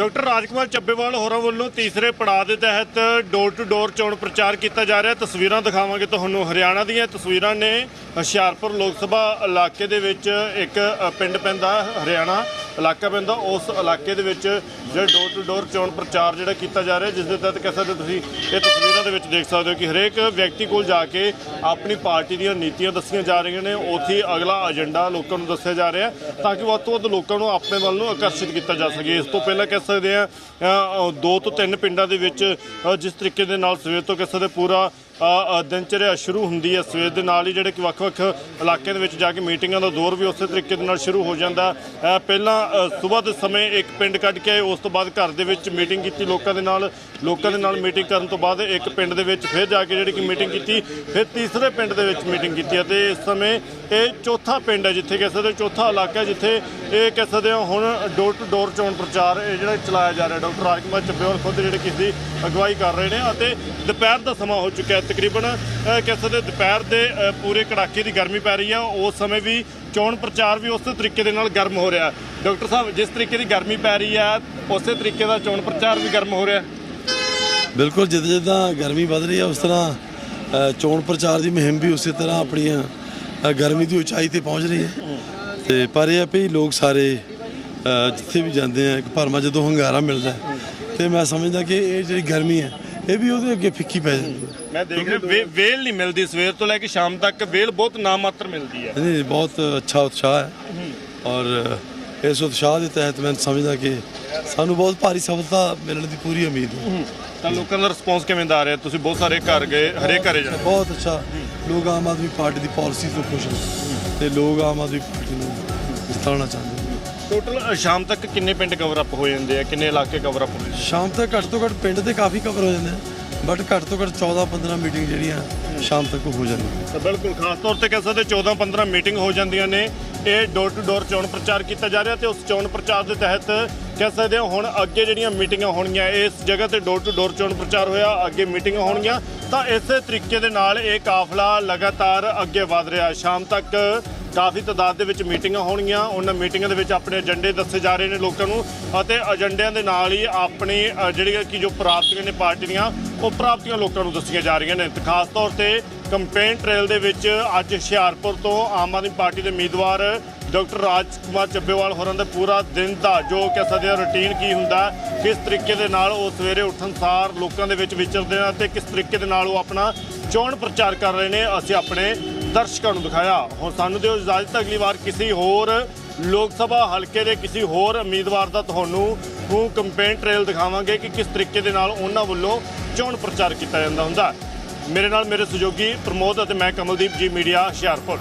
ਡਾਕਟਰ ਰਾਜਕੁਮਾਰ ਚੱਬੇਵਾਲ ਹੋਰਾਂ ਵੱਲੋਂ ਤੀਸਰੇ ਪੜਾਅ ਦੇ ਤਹਿਤ ਡੋਰ ਟੂ ਡੋਰ ਚੋਣ ਪ੍ਰਚਾਰ ਕੀਤਾ ਜਾ ਰਿਹਾ। ਤਸਵੀਰਾਂ ਦਿਖਾਵਾਂਗੇ ਤੁਹਾਨੂੰ ਹਰਿਆਣਾ ਦੀਆਂ। ਤਸਵੀਰਾਂ ਨੇ ਹੁਸ਼ਿਆਰਪੁਰ ਲੋਕ ਸਭਾ ਇਲਾਕੇ ਦੇ ਵਿੱਚ ਇੱਕ ਪਿੰਡ ਪੈਂਦਾ, ਹਰਿਆਣਾ ਇਲਾਕਾ ਪੈਂਦਾ। ਉਸ ਇਲਾਕੇ ਦੇ ਵਿੱਚ ਜਿਹੜਾ ਡੋਰ ਟੂ ਡੋਰ ਚੋਣ ਪ੍ਰਚਾਰ ਜਿਹੜਾ ਕੀਤਾ ਜਾ ਰਿਹਾ, ਜਿਸ ਦੇ ਤਹਿਤ ਕਹਿ ਸਕਦੇ ਤੁਸੀਂ, ਇਹ ਤਸਵੀਰਾਂ ਦੇ ਵਿੱਚ ਦੇਖ ਸਕਦੇ ਹੋ ਕਿ ਹਰੇਕ ਵਿਅਕਤੀ ਕੋਲ ਜਾ ਕੇ ਆਪਣੀ ਪਾਰਟੀ ਦੀਆਂ ਨੀਤੀਆਂ ਦੱਸੀਆਂ ਜਾ ਰਹੀਆਂ ਨੇ। ਉੱਥੇ ਅਗਲਾ ਏਜੰਡਾ ਲੋਕਾਂ ਨੂੰ ਦੱਸਿਆ ਜਾ ਰਿਹਾ ਤਾਂ ਕਿ ਵੱਧ ਤੋਂ ਵੱਧ ਲੋਕਾਂ ਨੂੰ ਆਪਣੇ ਵੱਲ ਨੂੰ ਆਕਰਸ਼ਿਤ ਕੀਤਾ ਜਾ ਸਕੇ। ਇਸ ਤੋਂ ਪਹਿਲਾਂ ਕਹਿ ਸਕਦੇ ਆ ਦੋ ਤੋਂ ਤਿੰਨ ਪਿੰਡਾਂ ਦੇ ਵਿੱਚ ਜਿਸ ਤਰੀਕੇ ਦੇ ਨਾਲ ਸਵੇਰ ਤੋਂ ਕਹਿ ਸਕਦੇ ਪੂਰਾ ਦਿਨਚਰਿਆ ਸ਼ੁਰੂ ਹੁੰਦੀ ਹੈ। ਸਵੇਰ ਦੇ ਨਾਲ ਹੀ ਜਿਹੜੇ ਕਿ ਵੱਖ-ਵੱਖ ਇਲਾਕਿਆਂ ਦੇ ਵਿੱਚ ਜਾ ਕੇ ਮੀਟਿੰਗਾਂ ਦਾ ਦੌਰ ਵੀ ਉਸੇ ਤਰੀਕੇ ਦੇ ਨਾਲ ਸ਼ੁਰੂ ਹੋ ਜਾਂਦਾ। ਪਹਿਲਾਂ ਸਵੇਰ ਦੇ ਸਮੇਂ ਇੱਕ ਪਿੰਡ ਕੱਢ ਕੇ ਆਏ। ਉਸ ਤੋਂ ਬਾਅਦ ਘਰ ਦੇ ਵਿੱਚ ਮੀਟਿੰਗ ਕੀਤੀ ਲੋਕਾਂ ਦੇ ਨਾਲ। ਲੋਕਾਂ ਦੇ ਨਾਲ ਮੀਟਿੰਗ ਕਰਨ ਤੋਂ ਬਾਅਦ ਇੱਕ ਪਿੰਡ ਦੇ ਵਿੱਚ ਫਿਰ ਜਾ ਕੇ ਜਿਹੜੀ ਕਿ ਮੀਟਿੰਗ ਕੀਤੀ, ਫਿਰ ਤੀਸਰੇ ਪਿੰਡ ਦੇ ਵਿੱਚ ਮੀਟਿੰਗ ਕੀਤੀ ਅਤੇ ਇਸ ਸਮੇਂ ਇਹ ਚੌਥਾ ਪਿੰਡ ਹੈ ਜਿੱਥੇ ਕਹਿ ਸਕਦੇ ਹੋ ਚੌਥਾ ਇਲਾਕਾ ਜਿੱਥੇ ਇਹ ਕਹਿ ਸਕਦੇ ਹੋ ਹੁਣ ਡੋਰ ਟੂ ਡੋਰ ਚੋਣ ਪ੍ਰਚਾਰ ਇਹ ਜਿਹੜਾ ਚਲਾਇਆ ਜਾ ਰਿਹਾ ਡਾਕਟਰ ਰਾਜਕੁਮਾਰ ਚੱਬੇਵਾਲ ਖੁਦ ਜਿਹੜੇ ਕਿਸ ਦੀ ਅਗਵਾਈ ਕਰ ਰਹੇ ਨੇ ਅਤੇ ਦੁਪਹਿਰ ਦਾ ਸਮਾਂ ਹੋ ਚੁੱਕਿਆ ਹੈ। ਤਕਰੀਬਨ ਕਹਿ ਸਕਦੇ ਦੁਪਹਿਰ ਦੇ ਪੂਰੇ ਕੜਾਕੇ ਦੀ ਗਰਮੀ ਪੈ ਰਹੀ ਹੈ। ਉਸ ਸਮੇਂ ਵੀ ਚੋਣ ਪ੍ਰਚਾਰ ਵੀ ਉਸੇ ਤਰੀਕੇ ਦੇ ਨਾਲ ਗਰਮ ਹੋ ਰਿਹਾ ਹੈ। ਡਾਕਟਰ ਸਾਹਿਬ, ਜਿਸ ਤਰੀਕੇ ਦੀ ਗਰਮੀ ਪੈ ਰਹੀ ਹੈ, ਉਸੇ ਤਰੀਕੇ ਦਾ ਚੋਣ ਪ੍ਰਚਾਰ ਵੀ ਗਰਮ ਹੋ ਰਿਹਾ ਬਿਲਕੁਲ ਜਿੱਦਾਂ ਜਿੱਦਾਂ ਗਰਮੀ ਵੱਧ ਰਹੀ ਹੈ ਉਸ ਤਰ੍ਹਾਂ ਚੋਣ ਪ੍ਰਚਾਰ ਦੀ ਮੁਹਿੰਮ ਵੀ ਉਸੇ ਤਰ੍ਹਾਂ ਆਪਣੀਆਂ ਗਰਮੀ ਦੀ ਉਚਾਈ ਤੇ ਪਹੁੰਚ ਰਹੀ ਹੈ। ਤੇ ਪਰ ਇਹ ਵੀ ਲੋਕ ਸਾਰੇ ਜਿੱਥੇ ਵੀ ਜਾਂਦੇ ਆ ਇੱਕ ਭਰਮਾ ਜਦੋਂ ਹੰਗਾਰਾ ਮਿਲਦਾ ਤੇ ਮੈਂ ਸਮਝਦਾ ਕਿ ਇਹ ਜਿਹੜੀ ਗਰਮੀ ਹੈ ਇਹ ਵੀ ਉਹਦੇ ਅੱਗੇ ਫਿੱਕੀ ਪੈ ਜਾਂਦੀ ਹੈ। ਮੈਂ ਦੇਖ ਰਿਹਾ ਵੇਲ ਨਹੀਂ ਮਿਲਦੀ ਸਵੇਰ ਤੋਂ ਲੈ ਕੇ ਸ਼ਾਮ ਤੱਕ ਵੇਲ ਬਹੁਤ ਨਾਮਾਤਰ ਮਿਲਦੀ ਹੈ। ਨਹੀਂ ਬਹੁਤ ਅੱਛਾ ਉਤਸ਼ਾਹ ਹੈ। ਔਰ ਇਸ ਉਤਸ਼ਾਹ ਦੇ ਤਹਿਤ ਮੈਂ ਸਮਝਦਾ ਕਿ ਸਾਨੂੰ ਬਹੁਤ ਭਾਰੀ ਸਫਲਤਾ ਮਿਲਣ ਦੀ ਪੂਰੀ ਉਮੀਦ ਹੈ। ਤਾਂ ਲੋਕਾਂ ਦਾ ਰਿਸਪੌਂਸ ਕਿਵੇਂ ਦਾ ਆ ਰਿਹਾ? ਤੁਸੀਂ ਬਹੁਤ ਸਾਰੇ ਘਰ ਗਏ ਹਰੇਕ ਘਰੇ ਜਾਣਾ। ਬਹੁਤ ਅੱਛਾ। ਲੋਕ ਆਮ ਆਦਮੀ ਪਾਰਟੀ ਦੀ ਪਾਲਿਸੀ ਤੋਂ ਖੁਸ਼ ਨੇ। ਤੇ ਲੋਕ ਆਮ ਆਦਮੀ ਪਾਰਟੀ ਨੂੰ ਜਿਤਾਉਣਾ ਚਾਹੁੰਦੇ ਨੇ। ਟੋਟਲ ਸ਼ਾਮ ਤੱਕ ਕਿੰਨੇ ਪਿੰਡ ਕਵਰ ਅਪ ਹੋ ਜਾਂਦੇ ਆ? ਕਿੰਨੇ ਇਲਾਕੇ ਕਵਰ ਅਪ ਹੁੰਦੇ ਸ਼ਾਮ ਤੱਕ ਘੱਟ ਤੋਂ ਘੱਟ ਪਿੰਡ ਤੇ ਕਾਫੀ ਕਵਰ ਹੋ ਜਾਂਦੇ ਬਟ ਘੱਟ ਤੋਂ ਘੱਟ 14 15 ਮੀਟਿੰਗ ਜਿਹੜੀਆਂ ਸ਼ਾਮ ਤੱਕ ਹੋ ਜਾਂਦੀਆਂ ਤਾਂ ਬਿਲਕੁਲ ਖਾਸ ਤੌਰ ਤੇ ਕਹਿ ਸਕਦੇ 14 15 ਮੀਟਿੰਗ ਹੋ ਜਾਂਦੀਆਂ ਨੇ। ਇਹ ਡੋਰ ਟੂ ਡੋਰ ਚੋਣ ਪ੍ਰਚਾਰ ਕੀਤਾ ਜਾ ਰਿਹਾ ਤੇ ਉਸ ਚੋਣ ਪ੍ਰਚਾਰ ਦੇ ਤਹਿਤ ਕਹਿ ਸਕਦੇ ਹਾਂ, ਹੁਣ ਅੱਗੇ ਜਿਹੜੀਆਂ ਮੀਟਿੰਗਾਂ ਹੋਣਗੀਆਂ, ਇਸ ਜਗ੍ਹਾ ਤੇ ਡੋਰ ਟੂ ਡੋਰ ਚੋਣ ਪ੍ਰਚਾਰ ਹੋਇਆ, ਅੱਗੇ ਮੀਟਿੰਗਾਂ ਹੋਣਗੀਆਂ, ਤਾਂ ਇਸੇ ਤਰੀਕੇ ਦੇ ਨਾਲ ਇਹ ਕਾਫਲਾ ਲਗਾਤਾਰ ਅੱਗੇ ਵਧ ਰਿਹਾ। ਸ਼ਾਮ ਤੱਕ ਕਾਫੀ ਤਾਦਾਦ ਦੇ ਵਿੱਚ ਮੀਟਿੰਗਾਂ ਹੋਣਗੀਆਂ, ਉਹਨਾਂ ਮੀਟਿੰਗਾਂ ਦੇ ਵਿੱਚ ਆਪਣੇ ਏਜੰਡੇ ਦੱਸੇ ਜਾ ਰਹੇ ਨੇ ਲੋਕਾਂ ਨੂੰ ਅਤੇ ਏਜੰਡਿਆਂ ਦੇ ਨਾਲ ਹੀ ਆਪਣੀ ਜਿਹੜੀਆਂ ਕਿ ਜੋ ਪ੍ਰਾਪਤੀਆਂ ਨੇ ਪਾਰਟੀ ਦੀਆਂ, ਉਹ ਪ੍ਰਾਪਤੀਆਂ ਲੋਕਾਂ ਨੂੰ ਦੱਸੀਆਂ ਜਾ ਰਹੀਆਂ ਨੇ। ਤੇ ਖਾਸ ਤੌਰ ਤੇ ਕੰਪੇਨ ਟ੍ਰੇਲ ਦੇ ਵਿੱਚ ਅੱਜ ਹੁਸ਼ਿਆਰਪੁਰ ਤੋਂ ਆਮ ਆਦਮੀ ਪਾਰਟੀ ਦੇ ਉਮੀਦਵਾਰ ਡਾਕਟਰ ਰਾਜਕੁਮਾਰ ਚੱਬੇਵਾਲ ਹੋਰਾਂ ਦਾ ਪੂਰਾ ਦਿਨ ਦਾ, ਜੋ ਕਹਿ ਸਕਦੇ ਆ ਰੁਟੀਨ ਕੀ ਹੁੰਦਾ, ਕਿਸ ਤਰੀਕੇ ਦੇ ਨਾਲ ਉਹ ਸਵੇਰੇ ਉੱਠਣ ਸਾਰ ਲੋਕਾਂ ਦੇ ਵਿੱਚ ਵਿਚਰਦੇ ਨੇ ਤੇ ਕਿਸ ਤਰੀਕੇ ਦੇ ਨਾਲ ਉਹ ਆਪਣਾ ਚੋਣ ਪ੍ਰਚਾਰ ਕਰ ਰਹੇ ਨੇ, ਅਸੀਂ ਆਪਣੇ ਦਰਸ਼ਕਾਂ ਨੂੰ ਦਿਖਾਇਆ। ਹੁਣ ਸਾਨੂੰ ਦਿਓ ਇਜਾਜ਼ਤ, ਅਗਲੀ ਵਾਰ ਕਿਸੇ ਹੋਰ ਲੋਕ ਸਭਾ ਹਲਕੇ ਦੇ ਕਿਸੇ ਹੋਰ ਉਮੀਦਵਾਰ ਦਾ ਤੁਹਾਨੂੰ ਉਹ ਕੰਪੇਨ ਟ੍ਰੇਲ ਦਿਖਾਵਾਂਗੇ ਕਿ ਕਿਸ ਤਰੀਕੇ ਦੇ ਨਾਲ ਉਹਨਾਂ ਵੱਲੋਂ ਚੋਣ ਪ੍ਰਚਾਰ ਕੀਤਾ ਜਾਂਦਾ ਹੁੰਦਾ। ਮੇਰੇ ਨਾਲ ਮੇਰੇ ਸਹਿਯੋਗੀ ਪ੍ਰਮੋਦ ਅਤੇ ਮੈਂ ਕਮਲਦੀਪ ਜੀ, ਮੀਡੀਆ ਹੁਸ਼ਿਆਰਪੁਰ।